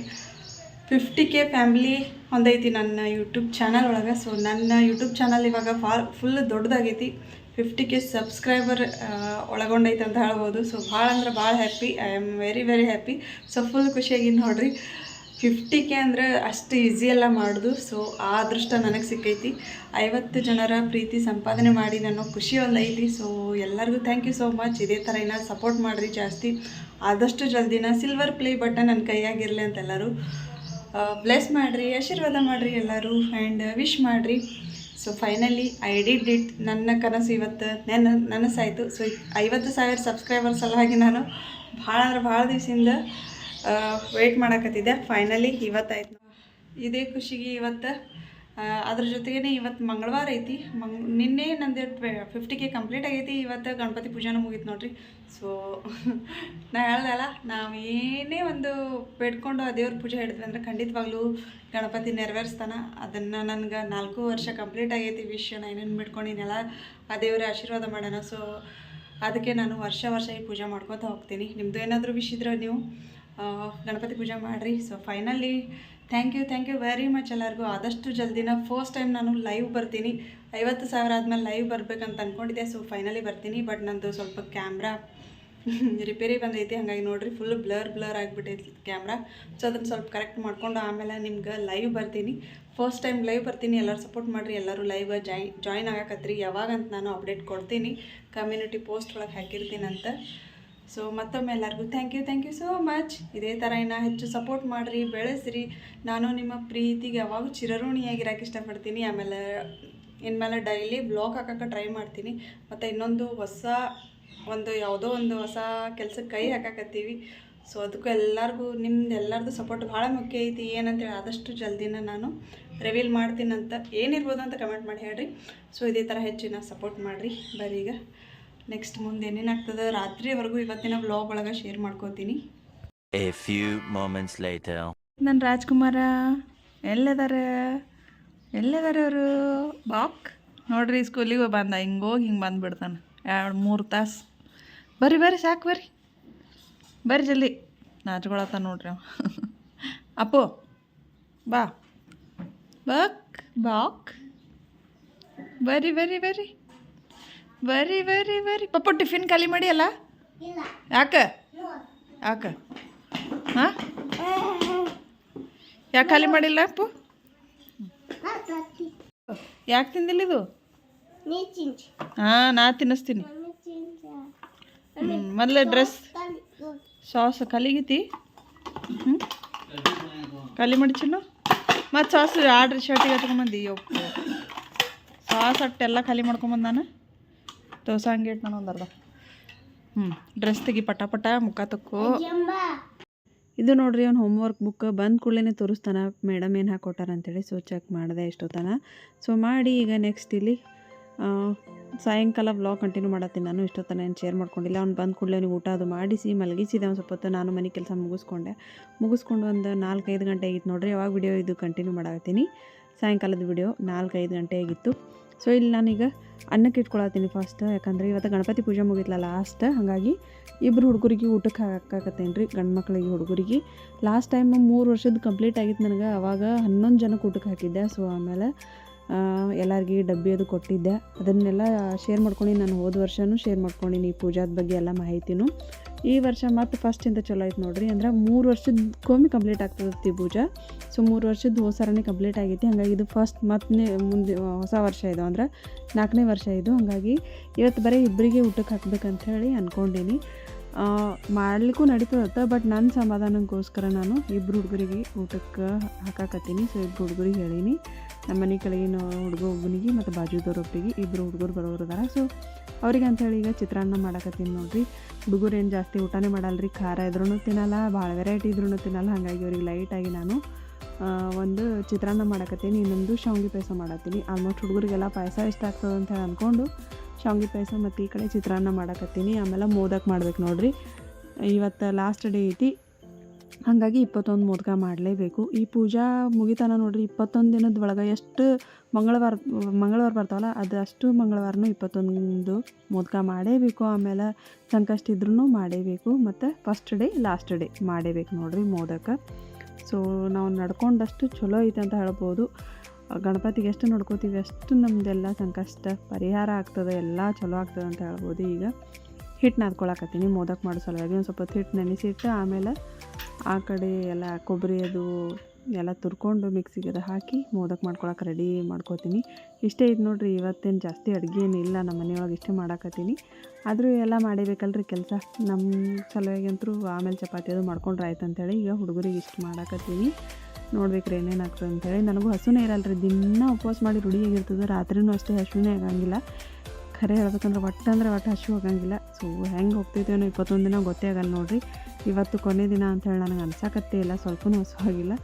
ಫಿಫ್ಟಿ ಕೆ ಫ್ಯಾಮ್ಲಿ ಹೊಂದೈತಿ ನನ್ನ ಯೂಟ್ಯೂಬ್ ಚಾನಲ್ ಒಳಗೆ. ಸೊ ನನ್ನ ಯೂಟ್ಯೂಬ್ ಚಾನಲ್ ಇವಾಗ ಫಾರ್ ಫುಲ್ ದೊಡ್ಡದಾಗೈತಿ. ಫಿಫ್ಟಿ ಕೆ ಸಬ್ಸ್ಕ್ರೈಬರ್ ಒಳಗೊಂಡೈತೆ ಅಂತ ಹೇಳ್ಬೋದು. ಸೊ ಭಾಳ ಅಂದ್ರೆ ಭಾಳ happy I am very very happy so full ಖುಷಿಯಾಗಿದ್ದು ನೋಡ್ರಿ. ಫಿಫ್ಟಿ ಕೆ ಅಂದರೆ ಅಷ್ಟು ಈಸಿ ಎಲ್ಲ ಮಾಡೋದು. ಸೊ ಆ ಅದೃಷ್ಟ ನನಗೆ ಸಿಕ್ಕೈತಿ. ಐವತ್ತು ಜನರ ಪ್ರೀತಿ ಸಂಪಾದನೆ ಮಾಡಿ ನಾನು ಖುಷಿ ಒಂದು ಐತಿ. ಸೊ ಎಲ್ಲರಿಗೂ ಥ್ಯಾಂಕ್ ಯು ಸೋ ಮಚ್ ಇದೇ ಥರ ಏನಾದ್ರು ಸಪೋರ್ಟ್ ಮಾಡಿರಿ ಜಾಸ್ತಿ. ಆದಷ್ಟು ಜಲ್ದಿನ ಸಿಲ್ವರ್ ಪ್ಲೇ ಬಟನ್ ನನ್ನ ಕೈಯಾಗಿರಲಿ ಅಂತ ಎಲ್ಲರೂ. ಬ್ಲೆಸ್ ಮಾಡಿರಿ, ಆಶೀರ್ವಾದ ಮಾಡಿರಿ ಎಲ್ಲರೂ. ಆ್ಯಂಡ್ ವಿಶ್ ಮಾಡಿರಿ. So finally I did it ನನ್ನ ಕನಸು ಇವತ್ತು ನನ್ನ ನನಸಾಯಿತು. ಸೊ ಐವತ್ತು ಸಾವಿರ ಸಬ್ಸ್ಕ್ರೈಬರ್ ಸಲುವಾಗಿ ನಾನು ಭಾಳ ಅಂದ್ರೆ ಭಾಳ ದಿವಸದಿಂದ ವೆಯ್ಟ್ ಮಾಡಕತ್ತಿದ್ದೆ. ಫೈನಲಿ ಇವತ್ತಾಯ್ತು. ಇದೇ ಖುಷಿಗೆ ಇವತ್ತು ಅದ್ರ ಜೊತೆಗೇ ಇವತ್ತು ಮಂಗಳವಾರ ಐತಿ. ಮಂಗ್, ನಿನ್ನೆ ನಂದು ಫಿಫ್ಟಿ ಕೆ ಕಂಪ್ಲೀಟ್ ಆಗೈತಿ. ಇವತ್ತು ಗಣಪತಿ ಪೂಜಾನೂ ಮುಗೀತು ನೋಡ್ರಿ. ಸೊ ನಾ ಹೇಳ್ದಲ್ಲ ನಾವು ಏನೇ ಒಂದು ಬೇಡ್ಕೊಂಡು ಆ ದೇವ್ರ ಪೂಜೆ ಹಿಡಿದ್ವಿ ಅಂದ್ರೆ ಖಂಡಿತವಾಗ್ಲೂ ಗಣಪತಿ ನೆರವೇರಿಸ್ತಾನ. ಅದನ್ನು ನನಗೆ ನಾಲ್ಕು ವರ್ಷ ಕಂಪ್ಲೀಟ್ ಆಗೈತಿ ವಿಷಯ ನಾ ಏನೇನು ಬಿಟ್ಕೊಂಡಿನೆಲ್ಲ ಆ ದೇವ್ರ ಆಶೀರ್ವಾದ ಮಾಡೋಣ. ಸೊ ಅದಕ್ಕೆ ನಾನು ವರ್ಷ ವರ್ಷ ಈ ಪೂಜೆ ಮಾಡ್ಕೊತಾ ಹೋಗ್ತೀನಿ. ನಿಮ್ಮದು ಏನಾದರೂ ವಿಷ್ ಇದ್ರೆ ನೀವು ಗಣಪತಿ ಪೂಜೆ ಮಾಡಿರಿ. So finally thank you thank you very much ಎಲ್ಲರಿಗೂ. ಆದಷ್ಟು ಜಲ್ದಿನ ಫಸ್ಟ್ ಟೈಮ್ ನಾನು ಲೈವ್ ಬರ್ತೀನಿ. ಐವತ್ತು ಸಾವಿರ ಆದಮೇಲೆ ಲೈವ್ ಬರಬೇಕಂತ ಅಂದ್ಕೊಂಡಿದ್ದೆ ಸೊ ಫೈನಲಿ ಬರ್ತೀನಿ. ಬಟ್ ನಂದು ಸ್ವಲ್ಪ ಕ್ಯಾಮ್ರಾ ರಿಪೇರಿ ಬಂದೈತಿ. ಹಾಗಾಗಿ ನೋಡಿರಿ ಫುಲ್ ಬ್ಲರ್ ಬ್ಲರ್ ಆಗಿಬಿಟ್ಟೈತಿ ಕ್ಯಾಮ್ರಾ ಸೊ ಅದನ್ನು ಸ್ವಲ್ಪ ಕರೆಕ್ಟ್ ಮಾಡ್ಕೊಂಡು ಆಮೇಲೆ ನಿಮ್ಗೆ ಲೈವ್ ಬರ್ತೀನಿ. ಫಸ್ಟ್ ಟೈಮ್ ಲೈವ್ ಬರ್ತೀನಿ. ಎಲ್ಲರೂ ಸಪೋರ್ಟ್ ಮಾಡಿರಿ. ಎಲ್ಲರೂ ಲೈವ್ ಜಾಯ್ ಜಾಯ್ನ್ ಆಗಕತ್ರಿ. ಯಾವಾಗಂತ ನಾನು ಅಪ್ಡೇಟ್ ಕೊಡ್ತೀನಿ. ಕಮ್ಯುನಿಟಿ ಪೋಸ್ಟ್ ಒಳಗೆ ಹಾಕಿರ್ತೀನಂತ. ಸೊ ಮತ್ತೊಮ್ಮೆ ಎಲ್ಲರಿಗೂ thank you thank you so much ಇದೇ ಥರ ಇನ್ನು ಹೆಚ್ಚು ಸಪೋರ್ಟ್ ಮಾಡಿರಿ, ಬೆಳೆಸಿರಿ. ನಾನು ನಿಮ್ಮ ಪ್ರೀತಿಗೆ ಯಾವಾಗೂ ಚಿರಋಣಿಯಾಗಿರೋಕೆ ಇಷ್ಟಪಡ್ತೀನಿ. ಆಮೇಲೆ ಇನ್ಮೇಲೆ ಡೈಲಿ ಬ್ಲಾಗ್ ಹಾಕೋಕೆ ಟ್ರೈ ಮಾಡ್ತೀನಿ. ಮತ್ತು ಇನ್ನೊಂದು ಹೊಸ, ಒಂದು ಯಾವುದೋ ಒಂದು ಹೊಸ ಕೆಲಸಕ್ಕೆ ಕೈ ಹಾಕಕತ್ತೀವಿ. ಸೊ ಅದಕ್ಕೂ ಎಲ್ಲರಿಗೂ, ನಿಮ್ದು ಎಲ್ಲರದು ಸಪೋರ್ಟ್ ಭಾಳ ಮುಖ್ಯ ಐತಿ. ಏನಂತೇಳಿ ಆದಷ್ಟು ಜಲ್ದಿನ ನಾನು ರಿವೀಲ್ ಮಾಡ್ತೀನಂತ ಏನಿರ್ಬೋದು ಅಂತ ಕಮೆಂಟ್ ಮಾಡಿ ಹೇಳ್ರಿ. ಸೊ ಇದೇ ಥರ ಹೆಚ್ಚಿನ ಸಪೋರ್ಟ್ ಮಾಡಿರಿ. ಬರೀ ಈಗ ನೆಕ್ಸ್ಟ್ ಮುಂದೆ ಏನೇನಾಗ್ತದೆ? ರಾತ್ರಿವರೆಗೂ ಇವತ್ತಿನ ಬ್ಲಾಗ್ ಒಳಗೆ ಶೇರ್ ಮಾಡ್ಕೋತೀನಿ. ನನ್ನ ರಾಜ್ಕುಮಾರ ಎಲ್ಲದಾರ? ಎಲ್ಲದಾರ ಅವರು? ಬಾಕ್? ನೋಡ್ರಿ ಸ್ಕೂಲಿಗೆ ಬಂದ ಹಿಂಗೋಗಿ ಹಿಂಗೆ ಬಂದುಬಿಡ್ತಾನೆ ಎರಡು ಮೂರು ತಾಸು. ಬರ್ರಿ ಬರ್ರಿ ಸಾಕು ಬರ್ರಿ. ಬರ್ರಿ ಜಲ್ದಿ. ನಾಚ್ಕೊಳತ್ತ ನೋಡ್ರಿ ಅವ. ಅಪ್ಪು ಬಾ. ಬಾಕ್ ಬಾಕ್. ಬರ್ರಿ ಬರ್ರಿ ಬರ್ರಿ. ಬರ್ರಿ ಬರ್ರಿ ಬರ್ರಿ ಪಪ್ಪ ಟಿಫಿನ್ ಖಾಲಿ ಮಾಡಿ ಅಲ್ಲ? ಯಾಕೆ? ಯಾಕೆ? ಹಾಂ? ಯಾಕೆ ಖಾಲಿ ಮಾಡಿಲ್ಲ ಅಪ್ಪು ಯಾಕೆ ತಿಂದಿಲ್ಲ ಇದು? ಹಾಂ ನಾ ತಿನ್ನಿಸ್ತೀನಿ. ಮೊದಲ ಡ್ರೆಸ್ ಸಾಸ್ ಕಲಿಗಿತಿ. ಹ್ಞೂ ಖಾಲಿ ಮಾಡಿ ಚಲೋ ಮತ್ತು ಸಾಸ್ ಆರ್ಡ್ರ್ ಶರ್ಟಿಗೆ ಹತ್ಕೊಂಬಂದಿ ಸಾಸ್ ಅಟ್ಟೆಲ್ಲ ಖಾಲಿ ಮಾಡ್ಕೊಂಬಂದು ನಾನು. ದೋಸೆ ಹಂಗೆ ಇಟ್ಟು ನಾನು ಒಂದು ಅರ್ಧ ಹ್ಞೂ ಡ್ರೆಸ್ ತೆಗಿ ಪಟ ಪಟ ಮುಖ ತಕ್ಕೋ. ಇದು ನೋಡ್ರಿ ಅವ್ನು ಹೋಮ್ವರ್ಕ್ ಬುಕ್ ಬಂದ ಕೂಡಲೇ ತೋರಿಸ್ತಾನೆ. ಮೇಡಮ್ ಏನು ಹಾಕೊಟ್ಟಾರ ಅಂತೇಳಿ ಸೊ ಚೆಕ್ ಮಾಡಿದೆ ಎಷ್ಟೊತ್ತನ ಸೊ ಮಾಡಿ ಈಗ ನೆಕ್ಸ್ಟ್ ಇಲ್ಲಿ ಸಾಯಂಕಾಲ ವ್ಲಾಗ್ ಕಂಟಿನ್ಯೂ ಮಾಡತ್ತೀನಿ ನಾನು, ಇಷ್ಟೊತ್ತನ ಏನು ಶೇರ್ ಮಾಡ್ಕೊಂಡಿಲ್ಲ. ಅವ್ನು ಬಂದ ಕೂಡಲೇ ಅವ್ನಿಗೆ ಊಟ ಅದು ಮಾಡಿಸಿ, ಮಲಗಿಸಿದೆ ಒಂದು ಸ್ವಲ್ಪ ಹೊತ್ತು ನಾನು ಮನೆ ಕೆಲಸ ಮುಗಿಸ್ಕೊಂಡೆ. ಮುಗಿಸ್ಕೊಂಡು ಒಂದು ನಾಲ್ಕೈದು ಗಂಟೆ ಆಗಿತ್ತು ನೋಡ್ರಿ. ಯಾವಾಗ ವಿಡಿಯೋ ಇದು ಕಂಟಿನ್ಯೂ ಮಾಡಾಕತ್ತೀನಿ. ಸಾಯಂಕಾಲದ ವಿಡಿಯೋ ನಾಲ್ಕೈದು ಗಂಟೆ ಆಗಿತ್ತು. ಸೊ ಇಲ್ಲಿ ನಾನೀಗ ಅನ್ನಕ್ಕೆ ಇಟ್ಕೊಳತ್ತೀನಿ ಫಸ್ಟ್ ಯಾಕಂದರೆ ಇವತ್ತು ಗಣಪತಿ ಪೂಜೆ ಮುಗಿತ್ಲ ಲಾಸ್ಟ್ ಹಾಗಾಗಿ ಇಬ್ಬರು ಹುಡುಗರಿಗೆ ಊಟಕ್ಕೆ ಹಾಕಾಕತ್ತೇನೆ ರೀ ಗಂಡು ಮಕ್ಕಳಿಗೆ ಹುಡುಗರಿಗೆ. ಲಾಸ್ಟ್ ಟೈಮ್ ಮೂರು ವರ್ಷದ ಕಂಪ್ಲೀಟ್ ಆಗಿತ್ತು ನನಗೆ. ಅವಾಗ ಹನ್ನೊಂದು ಜನಕ್ಕೆ ಊಟಕ್ಕೆ ಹಾಕಿದ್ದೆ. ಸೊ ಆಮೇಲೆ ಎಲ್ಲರಿಗೆ ಡಬ್ಬಿ ಅದು ಕೊಟ್ಟಿದ್ದೆ. ಅದನ್ನೆಲ್ಲ ಶೇರ್ ಮಾಡ್ಕೊಂಡು ನಾನು ಹೋದ ವರ್ಷವೂ ಶೇರ್ ಮಾಡ್ಕೊಂಡಿನಿ ಈ ಪೂಜಾದ ಬಗ್ಗೆ ಎಲ್ಲ ಮಾಹಿತಿನೂ. ಈ ವರ್ಷ ಮತ್ತೆ ಫಸ್ಟಿಂದ ಚಲೋ ಆಯ್ತು ನೋಡ್ರಿ. ಅಂದ್ರೆ ಮೂರು ವರ್ಷದಕ್ಕೊಮ್ಮೆ ಕಂಪ್ಲೀಟ್ ಆಗ್ತದತ್ತಿ ಪೂಜಾ. ಸೊ ಮೂರು ವರ್ಷದ ಹೋದ ಸರನೇ ಕಂಪ್ಲೀಟ್ ಆಗೈತಿ. ಹಾಗಾಗಿ ಇದು ಫಸ್ಟ್ ಮತ್ತೆ ಮುಂದೆ ಹೊಸ ವರ್ಷ ಇದು. ಅಂದ್ರೆ ನಾಲ್ಕನೇ ವರ್ಷ ಇದು. ಹಾಗಾಗಿ ಇವತ್ತು ಬರೀ ಇಬ್ಬರಿಗೆ ಊಟಕ್ಕೆ ಹಾಕ್ಬೇಕಂತ ಹೇಳಿ ಅಂದ್ಕೊಂಡೀನಿ ಮಾಡಲಿಕ್ಕೂ ನಡೀತದತ್ತ ಬಟ್ ನನ್ನ ಸಮಾಧಾನಕ್ಕೋಸ್ಕರ ನಾನು ಇಬ್ಬರು ಹುಡುಗರಿಗೆ ಊಟಕ್ಕೆ ಹಾಕಾಕತ್ತೀನಿ. ಸೊ ಇಬ್ಬರು ಹುಡುಗರಿಗೆ ಹೇಳೀನಿ. ನಮ್ಮ ಮನೆ ಕೆಳಗಿನ ಹುಡುಗ ಒಬ್ಬನಿಗೆ ಮತ್ತು ಬಾಜುದವ್ರ ಒಟ್ಟಿಗೆ ಇಬ್ಬರು ಹುಡುಗರು ಬರೋರು ಅದಾರ ಸೊ ಅವ್ರಿಗೆ ಅಂಥೇಳಿ ಈಗ ಚಿತ್ರಾನ್ನ ಮಾಡಕತ್ತೀನಿ ನೋಡಿರಿ. ಹುಡುಗರು ಏನು ಜಾಸ್ತಿ ಊಟನೇ ಮಾಡಲ್ರಿ. ಖಾರ ಇದ್ರೂ ತಿನ್ನಲ್ಲ, ಭಾಳ ವೆರೈಟಿ ಇದ್ರೂ ತಿನ್ನಲ್ಲ. ಹಾಗಾಗಿ ಅವ್ರಿಗೆ ಲೈಟಾಗಿ ನಾನು ಒಂದು ಚಿತ್ರಾನ್ನ ಮಾಡಕತ್ತೀನಿ. ಇನ್ನೊಂದು ಶಾವಿಗೆ ಪಾಯಸ ಮಾಡತ್ತೀನಿ. ಆಲ್ಮೋಸ್ಟ್ ಹುಡುಗರಿಗೆಲ್ಲ ಪಾಯಸ ಇಷ್ಟ ಆಗ್ತದೆ ಅಂತ ಹೇಳಿ ಅಂದ್ಕೊಂಡು ಶಾವಿಗೆ ಪಾಯಸ ಮತ್ತು ಈ ಕಡೆ ಚಿತ್ರಾನ್ನ ಮಾಡಕತ್ತೀನಿ. ಆಮೇಲೆ ಮೋದಕ್ ಮಾಡ್ಬೇಕು ನೋಡಿರಿ. ಇವತ್ತು ಲಾಸ್ಟ್ ಡೇ ಐತಿ. ಹಾಗಾಗಿ ಇಪ್ಪತ್ತೊಂದು ಮೋದಕ ಮಾಡಲೇಬೇಕು. ಈ ಪೂಜಾ ಮುಗಿತಾನ ನೋಡ್ರಿ, ಇಪ್ಪತ್ತೊಂದು ದಿನದ ಒಳಗೆ ಎಷ್ಟು ಮಂಗಳವಾರ ಮಂಗಳವಾರ ಬರ್ತಾವಲ್ಲ ಅದು ಅಷ್ಟು ಮಂಗಳವಾರನೂ ಇಪ್ಪತ್ತೊಂದು ಮೋದಕ ಮಾಡೇಬೇಕು. ಆಮೇಲೆ ಸಂಕಷ್ಟ ಇದ್ರೂ ಮಾಡೇಬೇಕು. ಮತ್ತು ಫಸ್ಟ್ ಡೇ ಲಾಸ್ಟ್ ಡೇ ಮಾಡೇಬೇಕು ನೋಡ್ರಿ ಮೋದಕ. ಸೊ ನಾವು ನಡ್ಕೊಂಡಷ್ಟು ಚಲೋ ಐತೆ ಅಂತ ಹೇಳ್ಬೋದು. ಗಣಪತಿಗೆ ಎಷ್ಟು ನೋಡ್ಕೋತೀವಿ ಅಷ್ಟು ನಮ್ಮದೆಲ್ಲ ಸಂಕಷ್ಟ, ಪರಿಹಾರ ಆಗ್ತದೆ, ಎಲ್ಲ ಚಲೋ ಆಗ್ತದೆ ಅಂತ ಹೇಳ್ಬೋದು ಈಗ. ಹಿಟ್ಟು ನಾದ್ಕೊಳಕತ್ತೀನಿ ಮೋದಕ್ ಮಾಡೋ ಸಲುವಾಗಿ. ಒಂದು ಸ್ವಲ್ಪ ಹಿಟ್ಟು ನೆನೆಸಿಟ್ಟು ಆಮೇಲೆ ಆ ಕಡೆ ಎಲ್ಲ ಕೊಬ್ಬರಿ ಅದು ಎಲ್ಲ ತುರ್ಕೊಂಡು ಮಿಕ್ಸಿಗೆ ಅದು ಹಾಕಿ ಮೋದಕ ಮಾಡ್ಕೊಳಕ್ಕೆ ರೆಡಿ ಮಾಡ್ಕೋತೀನಿ. ಇಷ್ಟೇ ಇದು ನೋಡಿರಿ, ಇವತ್ತೇನು ಜಾಸ್ತಿ ಅಡುಗೆ ಏನಿಲ್ಲ ನಮ್ಮ ಮನೆಯೊಳಗೆ ಇಷ್ಟೇ ಮಾಡಾಕತ್ತೀನಿ. ಆದರೂ ಎಲ್ಲ ಮಾಡಿಬೇಕಲ್ರಿ ಕೆಲಸ. ನಮ್ಮ ಸಲುವಾಗಿ ಅಂತೂ ಆಮೇಲೆ ಚಪಾತಿ ಅದು ಮಾಡ್ಕೊಂಡ್ರೆ ಆಯ್ತು ಅಂತೇಳಿ ಈಗ ಹುಡುಗರಿಗೆ ಇಷ್ಟು ಮಾಡಾಕತ್ತೀನಿ. ನೋಡ್ಬೇಕ್ರಿ ಏನೇನು ಆಗ್ತದೆ ಅಂತೇಳಿ. ನನಗೂ ಹಸುನೇ ಇರಲ್ಲ ರೀ ದಿನ ಉಪವಾಸ ಮಾಡಿ ರೂಢಿಯಾಗಿರ್ತದೆ, ರಾತ್ರಿನೂ ಅಷ್ಟೇ ಹಸುನೇ ಆಗಂಗಿಲ್ಲ. ಖರೆ ಹೇಳ್ಬೇಕಂದ್ರೆ ಒಟ್ಟು ಅಂದರೆ ಒಟ್ಟು ಹಸು ಆಗಂಗಿಲ್ಲ. ಸೊ ಹೆಂಗೆ ಹೋಗ್ತೈತೇನೋ ಇಪ್ಪತ್ತೊಂದು ದಿನ ಗೊತ್ತೇ ಆಗಲ್ಲ ನೋಡ್ರಿ. ಇವತ್ತು ಕೊನೆ ದಿನ ಅಂತೇಳಿ ನನಗೆ ಅನ್ಸಕತ್ತೇ ಇಲ್ಲ ಸ್ವಲ್ಪ ಹಸು ಆಗಿಲ್ಲ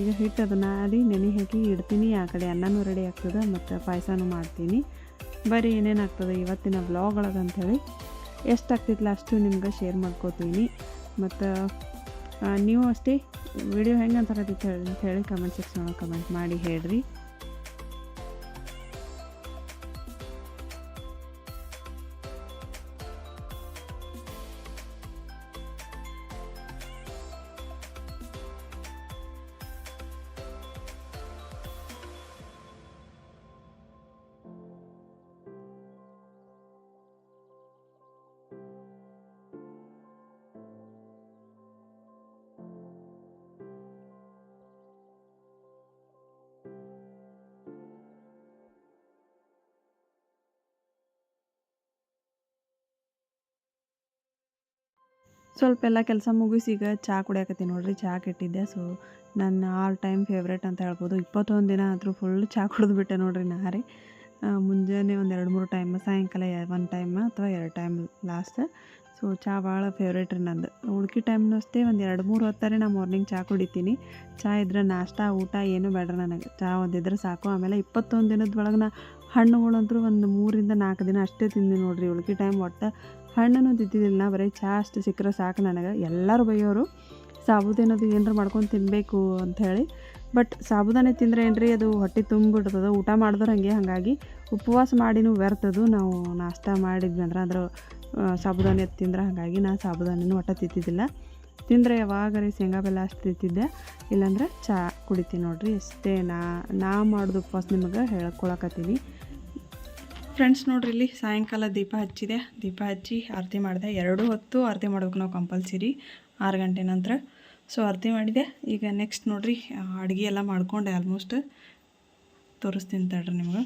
ಈಗ ಹಿಟ್ಟು ಅದನ್ನು ಅದೇ ನೆನೆ ಹಾಕಿ ಇಡ್ತೀನಿ. ಆ ಕಡೆ ಅನ್ನನೂ ರೆಡಿ ಆಗ್ತದೆ, ಮತ್ತು ಪಾಯಸನೂ ಮಾಡ್ತೀನಿ. ಬರೀ ಏನೇನು ಆಗ್ತದೆ ಇವತ್ತಿನ ವ್ಲಾಗ್ ಒಳಗೆ ಅಂಥೇಳಿ ಎಷ್ಟು ಆಗ್ತಿತ್ತಲ್ಲ ಅಷ್ಟು ನಿಮ್ಗೆ ಶೇರ್ ಮಾಡ್ಕೋತೀನಿ. ಮತ್ತು ನೀವು ಅಷ್ಟೇ ವಿಡಿಯೋ ಹೆಂಗೆ ಅಂತಾರೆ ಹೇಳಿ ಅಂತ ಹೇಳಿ ಕಮೆಂಟ್ ಸೆಕ್ಷನ್ ಕಮೆಂಟ್ ಮಾಡಿ ಹೇಳ್ರಿ. ಸ್ವಲ್ಪ ಎಲ್ಲ ಕೆಲಸ ಮುಗಿಸಿ ಈಗ ಚಹಾ ಕುಡಿಯಾಕತ್ತೀನಿ ನೋಡ್ರಿ ಚಹಾ ಕೆಟ್ಟಿದ್ದೆ. ಸೊ ನನ್ನ ಆಲ್ ಟೈಮ್ ಫೇವ್ರೇಟ್ ಅಂತ ಹೇಳ್ಬೋದು. ಇಪ್ಪತ್ತೊಂದು ದಿನ ಆದರೂ ಫುಲ್ ಚಹಾ ಕುಡಿದ್ಬಿಟ್ಟೆ ನೋಡ್ರಿ ನಾ ರೀ ಮುಂಜಾನೆ ಒಂದು ಎರಡು ಮೂರು ಟೈಮ್ ಸಾಯಂಕಾಲ ಒನ್ ಟೈಮ್ ಅಥವಾ ಎರಡು ಟೈಮ್ ಲಾಸ್ಟ್ ಸೊ ಚಹಾ ಭಾಳ ಫೇವ್ರೇಟ್ ರೀ ನಂದು. ಉಳ್ಕಿ ಟೈಮ್ನೂ ಅಷ್ಟೇ ಒಂದು ಎರಡು ಮೂರು ಹೊತ್ತಾರೆ ನಾ ಮಾರ್ನಿಂಗ್ ಚಹಾ ಕುಡಿತೀನಿ. ಚಹಾ ಇದ್ರೆ ನಾಷ್ಟ, ಊಟ ಏನೂ ಬೇಡ ನನಗೆ. ಚಹಾ ಒಂದಿದ್ರೆ ಸಾಕು. ಆಮೇಲೆ ಇಪ್ಪತ್ತೊಂದು ದಿನದ ಒಳಗೆ ನಾ ಹಣ್ಣುಗಳಂತೂ ಒಂದು ಮೂರಿಂದ ನಾಲ್ಕು ದಿನ ಅಷ್ಟೇ ತಿಂದು ನೋಡ್ರಿ. ಉಳ್ಕಿ ಟೈಮ್ ಒಟ್ಟು ಹಣ್ಣನ್ನು ತಿದ್ದಿದ್ದಿಲ್ಲ ಬರೀ ಚಹಾ ಅಷ್ಟು ಸಿಕ್ಕರೆ ಸಾಕು ನನಗೆ. ಎಲ್ಲರೂ ಬೈಯೋರು ಸಾಬುದೇನದು ಏನಾರು ಮಾಡ್ಕೊಂಡು ತಿನ್ನಬೇಕು ಅಂಥೇಳಿ ಬಟ್ ಸಾಬುದಾನೆ ತಿಂದರೆ ಏನ್ರಿ, ಅದು ಹೊಟ್ಟೆ ತುಂಬಿಡ್ತದೆ ಊಟ ಮಾಡಿದ್ರೆ ಹಾಗೆ ಹಾಗಾಗಿ ಉಪವಾಸ ಮಾಡಿನೂ ವ್ಯರ್ಥದು ನಾವು ನಾಷ್ಟ ಮಾಡಿದ್ವಿ ಅಂದ್ರೆ ಸಾಬುದಾನಿ ತಿಂದ್ರೆ ಹಾಗಾಗಿ ನಾನು ಸಾಬುದಾನಿನೂ ಹೊಟ್ಟೆ ತಿಂತಿದ್ದಿಲ್ಲ. ತಿಂದರೆ ಯಾವಾಗರಿ ಶೇಂಗಾ ಬೆಲ್ಲ ಅಷ್ಟು ತಿಂತಿದ್ದೆ. ಇಲ್ಲಾಂದ್ರೆ ಚಹಾ ಕುಡಿತೀನಿ ನೋಡ್ರಿ. ಅಷ್ಟೇ ನಾ ನಾ ಮಾಡೋದು ಉಪವಾಸ ನಿಮಗೆ ಹೇಳ್ಕೊಳಕತ್ತೀನಿ. ಫ್ರೆಂಡ್ಸ್ ನೋಡ್ರಿ, ಇಲ್ಲಿ ಸಾಯಂಕಾಲ ದೀಪ ಹಚ್ಚಿದೆ. ದೀಪ ಹಚ್ಚಿ ಆರತಿ ಮಾಡಿದೆ. ಎರಡು ಹೊತ್ತು ಆರತಿ ಮಾಡ್ಬೇಕು ನಾವು ಕಂಪಲ್ಸರಿ ಆರು ಗಂಟೆ ನಂತರ. ಸೊ ಆರತಿ ಮಾಡಿದೆ. ಈಗ ನೆಕ್ಸ್ಟ್ ನೋಡ್ರಿ ಅಡುಗೆ ಎಲ್ಲ ಮಾಡ್ಕೊಂಡೆ ಆಲ್ಮೋಸ್ಟ್ ತೋರಿಸ್ತೀನಿ ತಡ್ರಿ ನಿಮ್ಗೆ.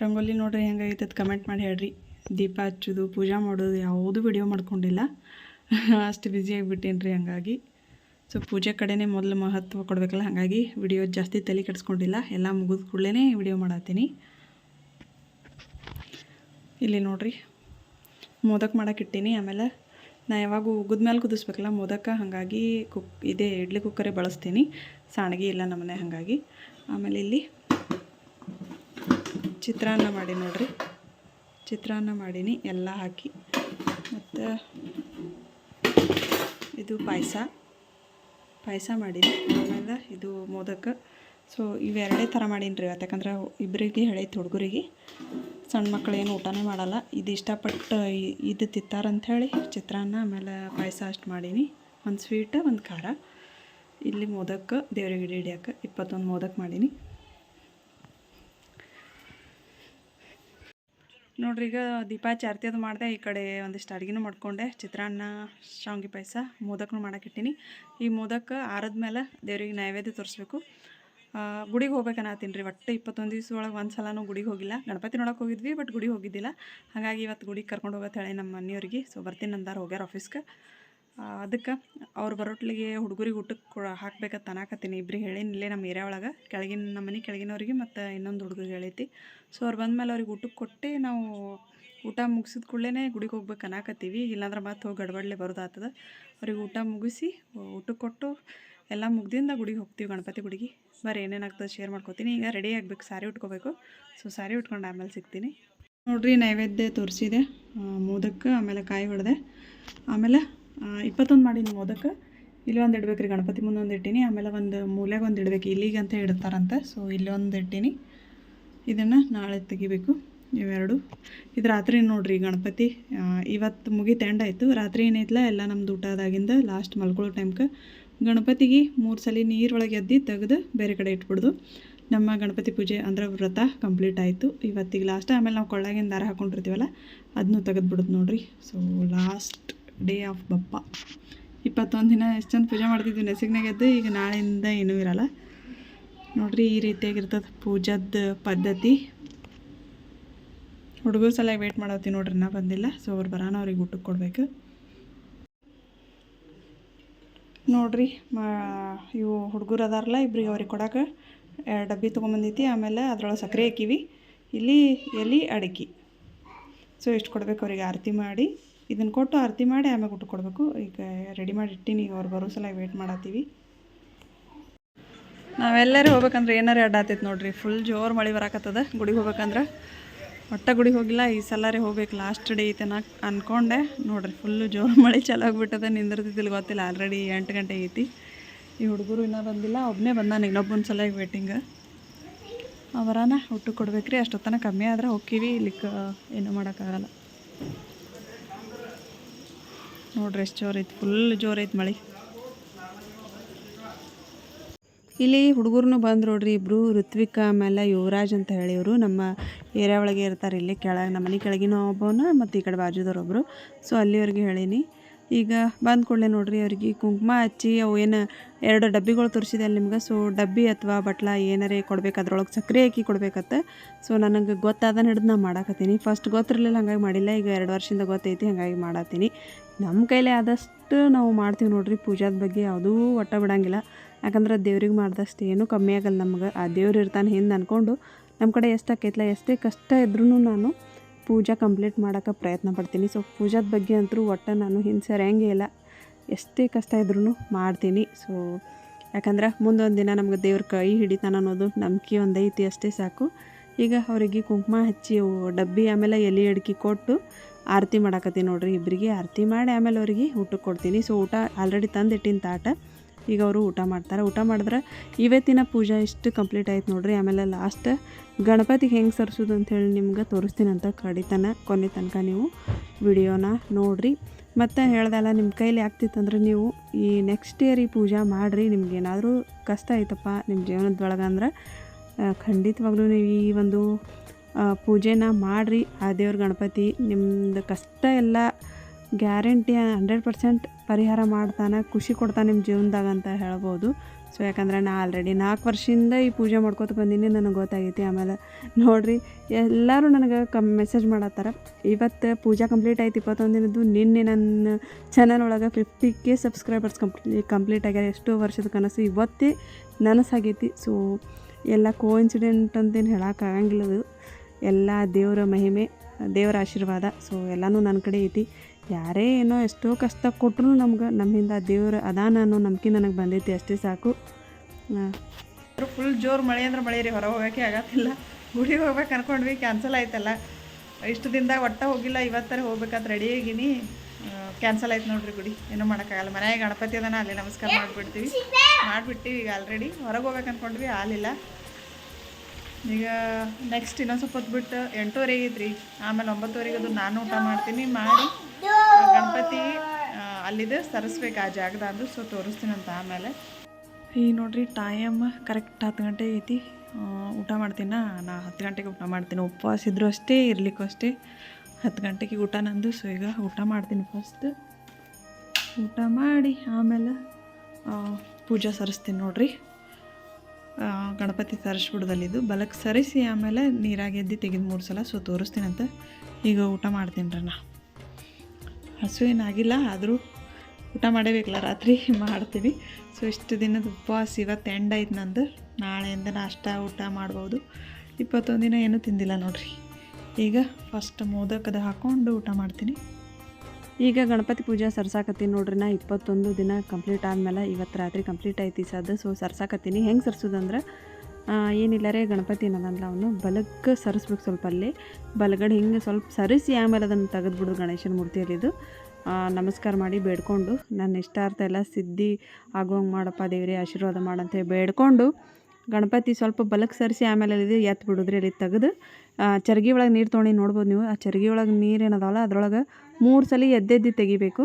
ರಂಗೋಲಿ ನೋಡ್ರಿ ಹೆಂಗಾಗೈತೆ ಕಮೆಂಟ್ ಮಾಡಿ ಹೇಳ್ರಿ. ದೀಪ ಹಚ್ಚೋದು, ಪೂಜೆ ಮಾಡೋದು ಯಾವುದೂ ವಿಡಿಯೋ ಮಾಡ್ಕೊಂಡಿಲ್ಲ. ಅಷ್ಟು ಬ್ಯುಸಿ ಆಗಿಬಿಟ್ಟೇನ್ರಿ ಹಂಗಾಗಿ. ಸೊ ಪೂಜೆ ಕಡೆನೇ ಮೊದಲು ಮಹತ್ವ ಕೊಡಬೇಕಲ್ಲ? ಹಾಗಾಗಿ ವಿಡಿಯೋ ಜಾಸ್ತಿ ತಲೆ ಕೆಡಿಸ್ಕೊಂಡಿಲ್ಲ. ಎಲ್ಲ ಮುಗಿದ ಕೂಡಲೇ ವಿಡಿಯೋ ಮಾಡತ್ತೀನಿ. ಇಲ್ಲಿ ನೋಡ್ರಿ. ಮೋದಕ್ ಮಾಡಕ್ಕೆ ಇಟ್ಟೀನಿ. ಆಮೇಲೆ ನಾ ಯಾವಾಗ ಉಗಿದ ಮೇಲೆ ಕುದಿಸ್ಬೇಕಲ್ಲ, ಮೋದಕ, ಹಾಗಾಗಿ ಕುಕ್ ಇದೇ ಇಡ್ಲಿ ಕುಕ್ಕರೇ ಬಳಸ್ತೀನಿ. ಸಾಣಿಗೆ ಇಲ್ಲ ನಮ್ಮನೆ, ಹಾಗಾಗಿ. ಆಮೇಲೆ ಇಲ್ಲಿ ಚಿತ್ರಾನ್ನ ಮಾಡಿ ನೋಡ್ರಿ. ಚಿತ್ರಾನ್ನ ಮಾಡೀನಿ, ಎಲ್ಲ ಹಾಕಿ. ಮತ್ತು ಇದು ಪಾಯಸ. ಪಾಯಸ ಮಾಡೀನಿ ಆಮೇಲೆ ಇದು ಮೋದಕ. ಸೊ ಇವೆರಡೇ ಥರ ಮಾಡೀನಿ ರೀ ಯಾಕಂದ್ರೆ ಇಬ್ಬರಿಗೆ ಹೇಳೈತೆ ಹುಡುಗರಿಗೆ ಸಣ್ಣ ಮಕ್ಳು ಏನು ಊಟನೇ ಮಾಡಲ್ಲ. ಇದು ಇಷ್ಟಪಟ್ಟು ಇದು ತಿಂತಾರಂಥೇಳಿ ಚಿತ್ರಾನ್ನ, ಆಮೇಲೆ ಪಾಯಸ ಅಷ್ಟು ಮಾಡೀನಿ. ಒಂದು ಸ್ವೀಟ್, ಒಂದು ಖಾರ. ಇಲ್ಲಿ ಮೋದಕ, ದೇವ್ರಿಗೆ ಹಿಡಿ ಹಿಡಿಯೋಕೆ ಇಪ್ಪತ್ತೊಂದು ಮೋದಕ ಮಾಡೀನಿ. ನೋಡ್ರಿ, ಈಗ ದೀಪಾಚಾರತಿ ಅದು ಮಾಡಿದೆ, ಈ ಕಡೆ ಒಂದಿಷ್ಟು ಅಡುಗೆನೂ ಮಾಡ್ಕೊಂಡೆ. ಚಿತ್ರಾನ್ನ ಶಾವಿಗೆ ಪಾಯಸ, ಮೋದಕನೂ ಮಾಡಾಕಿಟ್ಟಿನಿ ಈ ಮೋದಕ ಆರದ್ಮೇಲೆ ದೇವ್ರಿಗೆ ನೈವೇದ್ಯ ತೋರಿಸ್ಬೇಕು. ಗುಡಿಗೆ ಹೋಗ್ಬೇಕನ್ನತ್ತೀನಿ ರೀ ಒಟ್ಟು ಇಪ್ಪತ್ತೊಂದು ದಿವಸ ಒಳಗೆ ಒಂದು ಸಲನೂ ಗುಡಿಗೆ ಹೋಗಿಲ್ಲ. ಗಣಪತಿ ನೋಡೋಕೆ ಹೋಗಿದ್ವಿ, ಬಟ್ ಗುಡಿಗೆ ಹೋಗಿದ್ದಿಲ್ಲ. ಹಾಗಾಗಿ ಇವತ್ತು ಗುಡಿಗೆ ಕರ್ಕೊಂಡು ಹೋಗತ್ತೆ ಹೇಳಿ ನಮ್ಮ ಮನೆಯವ್ರಿಗೆ. ಸೊ ಬರ್ತೀನಿ ಅಂದಾರೆ, ಹೋಗ್ಯಾರ ಆಫೀಸ್ಗೆ ಅದಕ್ಕೆ ಅವ್ರು ಬರೋಟ್ಲಿಗೆ ಹುಡುಗರಿಗೆ ಊಟಕ್ಕೆ ಕೊ ಹಾಕ್ಬೇಕಂತ ಅನ್ನಕತ್ತೀನಿ. ಇಬ್ರಿಗೆ ಹೇಳೀನಿ, ಇಲ್ಲೇ ನಮ್ಮ ಏರಿಯಾ ಒಳಗೆ. ಕೆಳಗಿನ ನಮ್ಮ ಮನೆ ಕೆಳಗಿನವ್ರಿಗೆ ಮತ್ತು ಇನ್ನೊಂದು ಹುಡುಗರಿಗೆ ಹೇಳೈತಿ. ಸೊ ಅವ್ರು ಬಂದಮೇಲೆ ಅವ್ರಿಗೆ ಊಟಕ್ಕೆ ಕೊಟ್ಟು, ನಾವು ಊಟ ಮುಗಿಸಿದ ಕೂಡಲೇ ಗುಡಿಗೆ ಹೋಗ್ಬೇಕು ಅನ್ನಕತ್ತೀವಿ. ಇಲ್ಲಾಂದ್ರೆ ಮತ್ತೆ ಹೋಗಿ ಗಡ್ಬಡ್ಲೆ ಬರೋದಾಗ್ತದೆ ಅವ್ರಿಗೆ ಊಟ ಮುಗಿಸಿ ಊಟಕ್ಕೆ ಕೊಟ್ಟು ಎಲ್ಲ ಮುಗ್ದಿಂದ ಗುಡಿಗೆ ಹೋಗ್ತೀವಿ ಗಣಪತಿ ಗುಡಿಗೆ. ಬರೀ ಏನೇನಾಗ್ತದೆ ಶೇರ್ ಮಾಡ್ಕೊತೀನಿ. ಈಗ ರೆಡಿ ಆಗಬೇಕು, ಸಾರಿ ಉಟ್ಕೋಬೇಕು. ಸೊ ಸಾರಿ ಉಟ್ಕೊಂಡು ಆಮೇಲೆ ಸಿಗ್ತೀನಿ. ನೋಡ್ರಿ, ನೈವೇದ್ಯ ತೋರಿಸಿದೆ. ಮೋದಕ್ಕೆ, ಆಮೇಲೆ ಕಾಯಿ ಹೊಡೆದೆ. ಆಮೇಲೆ ಇಪ್ಪತ್ತೊಂದು ಮಾಡೀನಿ ಓದಕ್ಕೆ. ಇಲ್ಲಿ ಒಂದು ಇಡ್ಬೇಕು ರೀ ಗಣಪತಿ ಮುಂದೆ ಒಂದು ಇಟ್ಟೀನಿ, ಆಮೇಲೆ ಒಂದು ಮೂಲೆಗೆ ಒಂದು ಇಡ್ಬೇಕು. ಇಲ್ಲಿಗೆ ಅಂತ ಇಡ್ತಾರಂತೆ. ಸೊ ಇಲ್ಲಿ ಒಂದು ಇಟ್ಟೀನಿ. ಇದನ್ನು ನಾಳೆ ತೆಗಿಬೇಕು. ಇವೆರಡು. ಇದು ರಾತ್ರಿ ನೋಡ್ರಿ ಗಣಪತಿ ಇವತ್ತು ಮುಗಿ ಎಂಡ್ ಆಯಿತು. ರಾತ್ರಿ ಏನೈತಲ್ಲ ಎಲ್ಲ ನಮ್ದು ಊಟದಾಗಿಂದ ಲಾಸ್ಟ್ ಮಲ್ಕೊಳ್ಳೋ ಟೈಮ್ಗೆ ಗಣಪತಿಗೆ ಮೂರು ಸಲ ನೀರೊಳಗೆ ಎದ್ದು ತೆಗೆದು ಬೇರೆ ಕಡೆ ಇಟ್ಬಿಡ್ದು. ನಮ್ಮ ಗಣಪತಿ ಪೂಜೆ ಅಂದ್ರೆ ವ್ರತ ಕಂಪ್ಲೀಟ್ ಆಯಿತು. ಇವತ್ತಿಗೆ ಲಾಸ್ಟ್ ಆಮೇಲೆ ನಾವು ಕೊಳ್ಳಾಗಿಂದ ದಾರ ಹಾಕೊಂಡಿರ್ತೀವಲ್ಲ ಅದನ್ನೂ ತೆಗೆದು ಬಿಡೋದು ನೋಡ್ರಿ. So last day of Bappa ಇಪ್ಪತ್ತೊಂದು ದಿನ ಎಷ್ಟು ಚಂದ ಪೂಜೆ ಮಾಡ್ತಿದ್ವಿ ನೆಸಿಗ್ನಾಗ ಎದ್ದು ಈಗ ನಾಳೆಯಿಂದ ಏನೂ ಇರಲ್ಲ. ನೋಡ್ರಿ ಈ ರೀತಿಯಾಗಿರ್ತದೆ ಪೂಜದ ಪದ್ಧತಿ. ಹುಡುಗರು ಸಲ ವೇಟ್ ಮಾಡತ್ತೀವಿ ನೋಡ್ರಿ ನಾ ಬಂದಿಲ್ಲ ಸೊ ಅವ್ರು ಬರೋಣ ಅವ್ರಿಗೆ ಊಟಕ್ಕೆ ಕೊಡಬೇಕು. ನೋಡ್ರಿ, ಮಾ, ಇವು ಹುಡುಗರು ಅದಾರಲ್ಲ ಇಬ್ರಿಗೆ ಅವ್ರಿಗೆ ಕೊಡೋಕೆ. ಎರಡು ಡಬ್ಬಿ ತೊಗೊಂಬಂದೈತಿ, ಆಮೇಲೆ ಅದ್ರೊಳಗೆ ಸಕ್ಕರೆ ಹಾಕಿವಿ. ಇಲ್ಲಿ ಎಲೆ, ಅಡಿಕೆ. ಸೊ ಇಷ್ಟು ಕೊಡ್ಬೇಕು ಅವ್ರಿಗೆ ಆರತಿ ಮಾಡಿ. ಇದನ್ನು ಕೊಟ್ಟು ಅರ್ತಿ ಮಾಡಿ ಆಮೇಲೆ ಊಟ ಕೊಡಬೇಕು. ಈಗ ರೆಡಿ ಮಾಡಿ ಇಟ್ಟಿನಿ ಈಗ ಅವ್ರು ಬರೋ ಸಲ ವೇಟ್ ಮಾಡತ್ತೀವಿ ನಾವೆಲ್ಲರೂ ಹೋಗ್ಬೇಕಂದ್ರೆ ಏನಾರೇ ಅಡ್ಡಾತೈತೆ ನೋಡ್ರಿ. ಫುಲ್ ಜೋರು ಮಳೆ ಬರಾಕತ್ತದ ಗುಡಿಗೆ ಹೋಗ್ಬೇಕಂದ್ರೆ. ಒಟ್ಟ ಗುಡಿಗೆ ಹೋಗಿಲ್ಲ, ಈ ಸಲರೇ ಹೋಗ್ಬೇಕು. ಲಾಸ್ಟ್ ಡೇ ಐತೆ ನಾ ಅನ್ಕೊಂಡೆ. ನೋಡ್ರಿ ಫುಲ್ಲು ಜೋರು ಮಳೆ ಚಲೋ ಆಗ್ಬಿಟ್ಟದ, ನಿಂದಿರ್ತಿದ್ದಿಲ್ಲ ಗೊತ್ತಿಲ್ಲ. ಆಲ್ರೆಡಿ ಎಂಟು ಗಂಟೆ ಐತಿ. ಈ ಹುಡುಗರು ಇನ್ನೂ ಬಂದಿಲ್ಲ ಒಬ್ಬನೇ ಬಂದಾನೆ ಇನ್ನೊಬ್ಬನ ಸಲ ವೇಟಿಂಗ್ ಅವರನ್ನ ಊಟ ಕೊಡ್ಬೇಕ್ರಿ. ಅಷ್ಟೊತ್ತನ ಕಮ್ಮಿ ಆದ್ರೆ ಹೋಗ್ತೀವಿ. ಇಲ್ಲಿಕ್ಕೆ ಏನೂ ಮಾಡೋಕ್ಕಾಗಲ್ಲ. ನೋಡ್ರಿ ಎಷ್ಟು ಜೋರೈತೆ ಫುಲ್ ಜೋರೈತೆ ಮಳೆ. ಇಲ್ಲಿ ಹುಡುಗರು ಬಂದ್ರು ನೋಡ್ರಿ ಇಬ್ಬರು ಋತ್ವಿಕ ಆಮೇಲೆ ಯುವರಾಜ್ ಅಂತ ಹೇಳಿ ಇವರು ನಮ್ಮ ಏರಿಯಾ ಒಳಗೆ ಇರ್ತಾರೆ, ಇಲ್ಲಿ ಕೆಳಗೆ, ನಮ್ಮ ಮನೆ ಕೆಳಗಿನ ಒಬ್ಬವನ ಮತ್ತು ಈ ಕಡೆ ಬಾಜುದವ್ರು ಒಬ್ಬರು ಸೊ ಅಲ್ಲಿವರೆಗೆ ಹೇಳೀನಿ. ಈಗ ಬಂದ ಕೂಡಲೇ ನೋಡ್ರಿ ಅವ್ರಿಗೆ ಕುಂಕುಮ ಹಚ್ಚಿ ಅವು ಏನು ಎರಡು ಡಬ್ಬಿಗಳು ತೋರಿಸಿದೆ ಅಲ್ಲಿ ನಿಮ್ಗೆ. ಸೊ ಡಬ್ಬಿ ಅಥವಾ ಬಟ್ಲ ಏನಾರೇ ಕೊಡ್ಬೇಕು, ಅದ್ರೊಳಗೆ ಸಕ್ಕರೆ ಹಾಕಿ ಕೊಡ್ಬೇಕತ್ತ. ಸೊ ನನಗೆ ಗೊತ್ತಾದ ಹಿಡಿದು ನಾನು ಮಾಡಾಕತ್ತೀನಿ. ಫಸ್ಟ್ ಗೊತ್ತಿರಲಿಲ್ಲ, ಹಂಗಾಗಿ ಮಾಡಿಲ್ಲ. ಈಗ ಎರಡು ವರ್ಷದಿಂದ ಗೊತ್ತೈತಿ, ಹಾಗಾಗಿ ಮಾಡತ್ತೀನಿ ನಮ್ಮ ಕೈಲೇ ಆದಷ್ಟು ನಾವು ಮಾಡ್ತೀವಿ ನೋಡ್ರಿ ಪೂಜಾದ ಬಗ್ಗೆ, ಯಾವುದೂ ಒಟ್ಟ ಬಿಡಂಗಿಲ್ಲ. ಯಾಕಂದ್ರೆ ದೇವ್ರಿಗೆ ಮಾಡಿದಷ್ಟು ಏನೂ ಕಮ್ಮಿ ಆಗಲ್ಲ ನಮ್ಗೆ. ಆ ದೇವ್ರು ಇರ್ತಾನೆ ಹಿಂದೆ ಅಂದ್ಕೊಂಡು ನಮ್ಮ ಕಡೆ ಎಷ್ಟು ಆಕೈತಲ್ಲ ಎಷ್ಟೇ ಕಷ್ಟ ಇದ್ರೂ ನಾನು ಪೂಜಾ ಕಂಪ್ಲೀಟ್ ಮಾಡೋಕ್ಕೆ ಪ್ರಯತ್ನ ಪಡ್ತೀನಿ. ಸೊ ಪೂಜಾದ ಬಗ್ಗೆ ಅಂತೂ ಒಟ್ಟು ನಾನು ಹಿಂದೆ ಸರಿಯಂಗೆ ಇಲ್ಲ. ಎಷ್ಟೇ ಕಷ್ಟ ಇದ್ರೂ ಮಾಡ್ತೀನಿ. ಸೊ ಯಾಕಂದ್ರೆ ಮುಂದೊಂದು ದಿನ ನಮ್ಗೆ ದೇವ್ರ ಕೈ ಹಿಡಿತಾನ ಅನ್ನೋದು ನಂಬಿಕೆ ಒಂದೈತಿ ಅಷ್ಟೇ ಸಾಕು. ಈಗ ಅವರಿಗೆ ಕುಂಕುಮ ಹಚ್ಚಿ ಡಬ್ಬಿ ಆಮೇಲೆ ಎಲೆ ಅಡ್ಕೆ ಕೊಟ್ಟು ಆರತಿ ಮಾಡಾಕತ್ತೀನಿ ನೋಡ್ರಿ ಇಬ್ಬರಿಗೆ ಆರತಿ ಮಾಡಿ ಆಮೇಲೆ ಅವ್ರಿಗೆ ಊಟಕ್ಕೆ ಕೊಡ್ತೀನಿ. ಸೊ ಊಟ ಆಲ್ರೆಡಿ ತಂದಿಟ್ಟಿನ ತಾಟ. ಈಗ ಅವರು ಊಟ ಮಾಡ್ತಾರೆ. ಊಟ ಮಾಡಿದ್ರೆ ಇವತ್ತಿನ ಪೂಜಾ ಇಷ್ಟು ಕಂಪ್ಲೀಟ್ ಆಯ್ತು ನೋಡ್ರಿ. ಆಮೇಲೆ ಲಾಸ್ಟ್ ಗಣಪತಿಗೆ ಹೆಂಗೆ ಸರ್ಸೋದು ಅಂಥೇಳಿ ನಿಮ್ಗೆ ತೋರಿಸ್ತೀನಿ ಅಂತ ಕಡಿತನ, ಕೊನೆ ತನಕ ನೀವು ವಿಡಿಯೋನ ನೋಡ್ರಿ. ಮತ್ತು ಹೇಳ್ದಲ್ಲ ನಿಮ್ಮ ಕೈಲಿ ಆಗ್ತಿತ್ತಂದ್ರೆ ನೀವು ಈ ನೆಕ್ಸ್ಟ್ ಇಯರ್ ಈ ಪೂಜಾ ಮಾಡಿರಿ. ನಿಮ್ಗೇನಾದರೂ ಕಷ್ಟ ಐತಪ್ಪ ನಿಮ್ಮ ಜೀವನದೊಳಗೆ ಅಂದ್ರೆ ಖಂಡಿತವಾಗ್ಲೂ ನೀವು ಈ ಒಂದು ಪೂಜೆನ ಮಾಡಿರಿ. ಆ ದೇವ್ರ ಗಣಪತಿ ನಿಮ್ಮದು ಕಷ್ಟ ಎಲ್ಲ ಗ್ಯಾರಂಟಿ ಹಂಡ್ರೆಡ್ ಪರ್ಸೆಂಟ್ ಪರಿಹಾರ ಮಾಡ್ತಾನೆ, ಖುಷಿ ಕೊಡ್ತಾನೆ ನಿಮ್ಮ ಜೀವನದಾಗ ಅಂತ ಹೇಳ್ಬೋದು. ಸೊ ಯಾಕಂದ್ರೆ ನಾ ಆಲ್ರೆಡಿ ನಾಲ್ಕು ವರ್ಷದಿಂದ ಈ ಪೂಜೆ ಮಾಡ್ಕೊತ ಬಂದೀನಿ, ನನಗೆ ಗೊತ್ತಾಗೈತಿ. ಆಮೇಲೆ ನೋಡಿರಿ, ಎಲ್ಲರೂ ನನಗೆ ಕಮ್ ಮೆಸೇಜ್ ಮಾಡತ್ತಾರ, ಇವತ್ತು ಪೂಜಾ ಕಂಪ್ಲೀಟ್ ಆಯ್ತು ಇಪ್ಪತ್ತೊಂದು ದಿನದ್ದು, ನಿನ್ನೆ ನನ್ನ ಚಾನಲ್ ಒಳಗೆ fifty K subscribers complete complete ಆಗ್ಯಾರ. ಎಷ್ಟೋ ವರ್ಷದ ಕನಸು, ಇವತ್ತೇ ನನಸಾಗೈತಿ. ಸೊ ಎಲ್ಲ ಕೋ ಇನ್ಸಿಡೆಂಟ್ ಅಂತೇನು ಹೇಳೋಕ್ಕಾಗಂಗಿಲ್ಲ ಅದು ಎಲ್ಲ ದೇವರ ಮಹಿಮೆ. ದೇವರ ಆಶೀರ್ವಾದ. ಸೊ ಎಲ್ಲನೂ ನನ್ನ ಕಡೆ ಐತಿ. ಯಾರೇ ಏನೋ ಎಷ್ಟೋ ಕಷ್ಟ ಕೊಟ್ಟರು ನಮ್ಗೆ, ನಮ್ಮಿಂದ ದೇವ್ರ ಅದಾನ ಅನ್ನೋ ನಂಬಿಕೆ ನನಗೆ ಬಂದೈತಿ. ಅಷ್ಟೇ ಸಾಕು. ಫುಲ್ ಜೋರು ಮಳೆ ಅಂದ್ರೆ ಮಳೆ ರೀ ಹೊರ ಹೋಗೋಕೆ ಆಗತ್ತಿಲ್ಲ. ಗುಡಿಗೆ ಹೋಗ್ಬೇಕು ಅನ್ಕೊಂಡ್ವಿ ಕ್ಯಾನ್ಸಲ್ ಆಯ್ತಲ್ಲ. ಇಷ್ಟು ದಿನದಾಗ ಒಟ್ಟ ಹೋಗಿಲ್ಲ, ಇವತ್ತರ ಹೋಗ್ಬೇಕಂತ ರೆಡಿ ಆಗಿನಿ. ಕ್ಯಾನ್ಸಲ್ ಆಯ್ತು ನೋಡ್ರಿ ಗುಡಿ. ಏನೂ ಮಾಡೋಕ್ಕಾಗಲ್ಲ. ಮನೆಯಾಗ ಗಣಪತಿ ಅದನ, ಅಲ್ಲಿ ನಮಸ್ಕಾರ ಮಾಡಿಬಿಡ್ತೀವಿ. ಮಾಡಿಬಿಟ್ಟಿವಿ ಈಗ ಆಲ್ರೆಡಿ ಹೊರಗೆ ಹೋಗ್ಬೇಕು ಅನ್ಕೊಂಡ್ವಿ ಆಲಿಲ್ಲ ಈಗ ನೆಕ್ಸ್ಟ್ ಇನ್ನೊಂದು ಸ್ವಲ್ಪ ಹೊತ್ತು ಬಿಟ್ಟು ಎಂಟೂವರೆಗೆ ಇದ್ರಿ ಆಮೇಲೆ ಒಂಬತ್ತುವರೆಗೆ ಅದು ನಾನು ಊಟ ಮಾಡ್ತೀನಿ, ಮಾಡಿ ಗಣಪತಿ ಅಲ್ಲಿದೆ, ಸರಿಸ್ಬೇಕು ಆ ಜಾಗದ ಅಂದ್ರೆ, ಸೊ ತೋರಿಸ್ತೀನಂತ ಆಮೇಲೆ. ಈಗ ನೋಡ್ರಿ ಟೈಮ್ ಕರೆಕ್ಟ್ ಹತ್ತು ಗಂಟೆ ಐತಿ. ಊಟ ಮಾಡ್ತೀನ? ನಾ ಹತ್ತು ಗಂಟೆಗೆ ಊಟ ಮಾಡ್ತೀನಿ. ಉಪವಾಸ ಇದ್ರೂ ಅಷ್ಟೇ, ಇರ್ಲಿಕ್ಕೂ ಅಷ್ಟೇ. ಹತ್ತು ಗಂಟೆಗೆ ಊಟ ನಂದು, ಸೊ ಈಗ ಊಟ ಮಾಡ್ತೀನಿ ಫಸ್ಟ್ ಊಟ ಮಾಡಿ ಆಮೇಲೆ ಪೂಜಾ ಸರಿಸ್ತೀನಿ ನೋಡ್ರಿ. ಗಣಪತಿ ಸರಿಸ್ಬಿಡ್ದಲ್ಲಿದ್ದು ಬಲಕ್ಕೆ ಸರಿಸಿ ಆಮೇಲೆ ನೀರಾಗಿ ಎದ್ದು ತೆಗೆದು ಮೂರು ಸಲ ಸೊ ತೋರಿಸ್ತೀನಂತ. ಈಗ ಊಟ ಮಾಡ್ತೀನಿ ರೀ ನಾ ಹಸು ಏನಾಗಿಲ್ಲ, ಆದರೂ ಊಟ ಮಾಡಬೇಕಲ್ಲ, ರಾತ್ರಿ ಮಾಡ್ತೀನಿ ಸೊ ಇಷ್ಟು ದಿನದ ಉಪವಾಸ ಇವತ್ತು ಎಂಡ್ ಆಯ್ತು ನಂದು. ನಾಳೆಯಿಂದ ನಾಷ್ಟ, ಊಟ ಮಾಡ್ಬೋದು. ಇಪ್ಪತ್ತೊಂದು ದಿನ ಏನೂ ತಿಂದಿಲ್ಲ ನೋಡ್ರಿ. ಈಗ ಫಸ್ಟ್ ಮೋದಕದ ಹಾಕ್ಕೊಂಡು ಊಟ ಮಾಡ್ತೀನಿ. ಈಗ ಗಣಪತಿ ಪೂಜೆ ಸರ್ಸಾಕತ್ತೀನಿ ನೋಡ್ರಿ, ನಾ ಇಪ್ಪತ್ತೊಂದು ದಿನ ಕಂಪ್ಲೀಟ್ ಆದಮೇಲೆ ಇವತ್ತು ರಾತ್ರಿ ಕಂಪ್ಲೀಟ್ ಐತಿ ಸದ್ದು ಸೊ ಸರ್ಸಾಕತ್ತೀನಿ. ಹೆಂಗೆ ಸರ್ಸೋದಂದ್ರೆ ಏನಿಲ್ಲ ರೇ ಗಣಪತಿ ಏನದಲ್ಲ ಅವನು. ಬಲಕ್ಕೆ ಸರಿಸ್ಬೇಕು ಸ್ವಲ್ಪ ಅಲ್ಲಿ. ಬಲಗಡೆ ಹಿಂಗೆ ಸ್ವಲ್ಪ ಸರಿಸಿ ಆಮೇಲೆ ಅದನ್ನು ತೆಗೆದ್ಬಿಡು ಗಣೇಶನ ಮೂರ್ತಿಯಲ್ಲಿದ್ದು ನಮಸ್ಕಾರ ಮಾಡಿ ಬೇಡ್ಕೊಂಡು, ನನ್ನ ಇಷ್ಟಾರ್ಥ ಎಲ್ಲ ಸಿದ್ಧಿ ಆಗೋಂಗೆ ಮಾಡಪ್ಪ ದೇವ್ರಿ, ಆಶೀರ್ವಾದ ಮಾಡಂತ ಬೇಡ್ಕೊಂಡು ಗಣಪತಿ ಸ್ವಲ್ಪ ಬಲಕ್ಕೆ ಸರಿಸಿ ಆಮೇಲೆ ಇದು ಎತ್ತು ಬಿಡುದ್ರಿ, ಅಲ್ಲಿ ತೆಗೆದು ಚರ್ಗಿ ಒಳಗೆ ನೀರು ತೊಗೊಂಡು ನೋಡ್ಬೋದು ನೀವು? ಆ ಚರ್ಗಿ ಒಳಗೆ ನೀರು ಏನದಾವಲ್ಲ, ಅದ್ರೊಳಗೆ ಮೂರು ಸಲ ಎದ್ದೆದ್ದು ತೆಗಿಬೇಕು.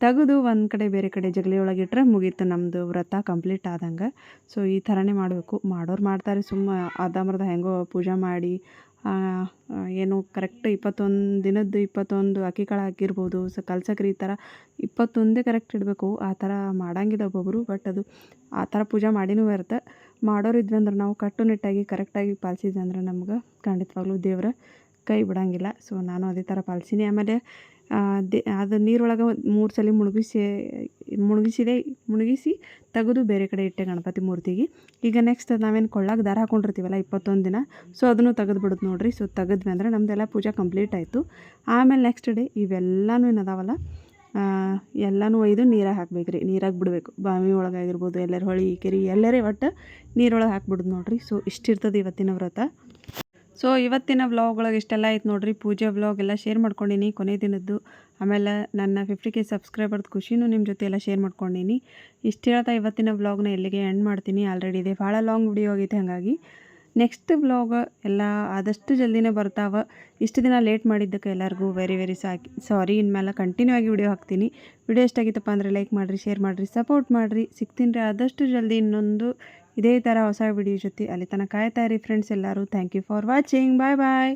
ತೆಗೆದು ಒಂದು ಕಡೆ ಬೇರೆ ಕಡೆ ಜಗಲಿ ಒಳಗೆ ಇಟ್ಟರೆ ಮುಗೀತು ನಮ್ಮದು ವ್ರತ ಕಂಪ್ಲೀಟ್ ಆದಂಗೆ. ಸೊ ಈ ಥರನೇ ಮಾಡಬೇಕು. ಮಾಡೋರು ಮಾಡ್ತಾರೆ, ಸುಮ್ಮ ಅರ್ಧಂಬರ್ಧ ಹೆಂಗೋ ಪೂಜೆ ಮಾಡಿ ಏನು ಕರೆಕ್ಟ್ ಇಪ್ಪತ್ತೊಂದು ದಿನದ್ದು ಇಪ್ಪತ್ತೊಂದು ಅಕ್ಕಿ ಕಾಳು ಹಾಕಿರ್ಬೋದು, ಸ ಕಲ್ಸಕ್ರಿ ಈ ಥರ ಇಪ್ಪತ್ತೊಂದೇ ಕರೆಕ್ಟ್ ಇಡಬೇಕು. ಆ ಥರ ಮಾಡಂಗಿಲ್ಲ ಒಬ್ಬೊಬ್ಬರು ಬಟ್ ಅದು ಆ ಥರ ಪೂಜೆ ಮಾಡಿನೂ ಇರುತ್ತೆ ಮಾಡೋರು ಇದ್ವಿ ಅಂದ್ರೆ ನಾವು ಕಟ್ಟುನಿಟ್ಟಾಗಿ ಕರೆಕ್ಟಾಗಿ ಪಾಲಿಸಿದ್ವಿ ಅಂದ್ರೆ ನಮ್ಗೆ ಖಂಡಿತವಾಗ್ಲೂ ದೇವರ ಕೈ ಬಿಡಂಗಿಲ್ಲ. ಸೊ ನಾನು ಅದೇ ಥರ ಪಾಲಿಸೀನಿ. ಆಮೇಲೆ ಅದು ನೀರೊಳಗೆ ಮೂರು ಸಲ ಮುಳುಗಿಸಿ, ಮುಳುಗಿಸಿದೆ, ಮುಳುಗಿಸಿ ತೆಗೆದು ಬೇರೆ ಕಡೆ ಇಟ್ಟೆ ಗಣಪತಿ ಮೂರ್ತಿಗೆ. ಈಗ ನೆಕ್ಸ್ಟ್ ನಾವೇನು ಕೊಳ್ಳಾಗ ದಾರ ಹಾಕೊಂಡಿರ್ತೀವಲ್ಲ, ಇಪ್ಪತ್ತೊಂದು ದಿನ. ಸೊ ಅದನ್ನು ತೆಗೆದು ಬಿಡುದು ನೋಡ್ರಿ. ಸೊ ತೆಗೆದ್ವಿ ಅಂದರೆ ನಮ್ಮದೆಲ್ಲ ಪೂಜೆ ಕಂಪ್ಲೀಟ್ ಆಯಿತು. ಆಮೇಲೆ ನೆಕ್ಸ್ಟ್ ಡೇ ಇವೆಲ್ಲನೂ ಏನದಾವಲ್ಲ ಎಲ್ಲನೂ ಒಯ್ದು ನೀರಾಗ ಹಾಕ್ಬೇಕು ರೀ ನೀರಾಗ ಬಿಡಬೇಕು ಬಾವಿ ಒಳಗೆ ಆಗಿರ್ಬೋದು, ಎಲ್ಲರ ಹೊಳಿ, ಕೆರೆ ಎಲ್ಲರೇ ಒಟ್ಟು ನೀರೊಳಗೆ ಹಾಕ್ಬಿಡುದು ನೋಡಿರಿ. ಸೊ ಇಷ್ಟಿರ್ತದೆ ಇವತ್ತಿನ ವ್ರತ. ಸೊ ಇವತ್ತಿನ ವ್ಲಾಗ್ ಒಳಗೆ ಇಷ್ಟೆಲ್ಲ ಆಯ್ತು ನೋಡ್ರಿ. ಪೂಜೆ ವ್ಲಾಗ್ ಎಲ್ಲ ಶೇರ್ ಮಾಡ್ಕೊಂಡಿನಿ ಕೊನೆ ದಿನದ್ದು. ಆಮೇಲೆ ನನ್ನ ಫಿಫ್ಟಿ ಕೆ ಸಬ್ಸ್ಕ್ರೈಬರ್ದು ಖುಷಿನೂ ನಿಮ್ಮ ಜೊತೆ ಎಲ್ಲ ಶೇರ್ ಮಾಡ್ಕೊಂಡಿನಿ. ಇಷ್ಟು ಹೇಳ್ತಾ ಇವತ್ತಿನ ವ್ಲಾಗ್ನ ಎಲ್ಲಿಗೆ ಎಂಡ್ ಮಾಡ್ತೀನಿ ಆಲ್ರೆಡಿ ಇದೆ. ಭಾಳ ಲಾಂಗ್ ವಿಡಿಯೋ ಆಗೈತೆ ಹಾಗಾಗಿ. ನೆಕ್ಸ್ಟ್ ವ್ಲಾಗ್ ಎಲ್ಲ ಆದಷ್ಟು ಜಲ್ದಿನೇ ಬರ್ತಾವೆ. ಇಷ್ಟು ದಿನ ಲೇಟ್ ಮಾಡಿದ್ದಕ್ಕೆ ಎಲ್ಲರಿಗೂ ವೆರಿ ವೆರಿ ಸಾಕಿ ಸಾರಿ ಇನ್ಮೇಲೆ ಕಂಟಿನ್ಯೂ ಆಗಿ ವಿಡಿಯೋ ಹಾಕ್ತೀನಿ. ವಿಡಿಯೋ ಎಷ್ಟಾಗಿತ್ತಪ್ಪ ಅಂದರೆ ಲೈಕ್ ಮಾಡಿರಿ ಶೇರ್ ಮಾಡಿರಿ ಸಪೋರ್ಟ್ ಮಾಡಿರಿ. ಸಿಗ್ತೀನಿ ರೀ ಆದಷ್ಟು ಜಲ್ದಿ ಇನ್ನೊಂದು ಇದೇ ಥರ ಹೊಸ ವಿಡಿಯೋ ಜೊತೆ ಅಲ್ಲಿ ತನಕ ಕಾಯ್ತಾ ಇರಿ ಫ್ರೆಂಡ್ಸ್ ಎಲ್ಲರೂ. Thank you for watching bye bye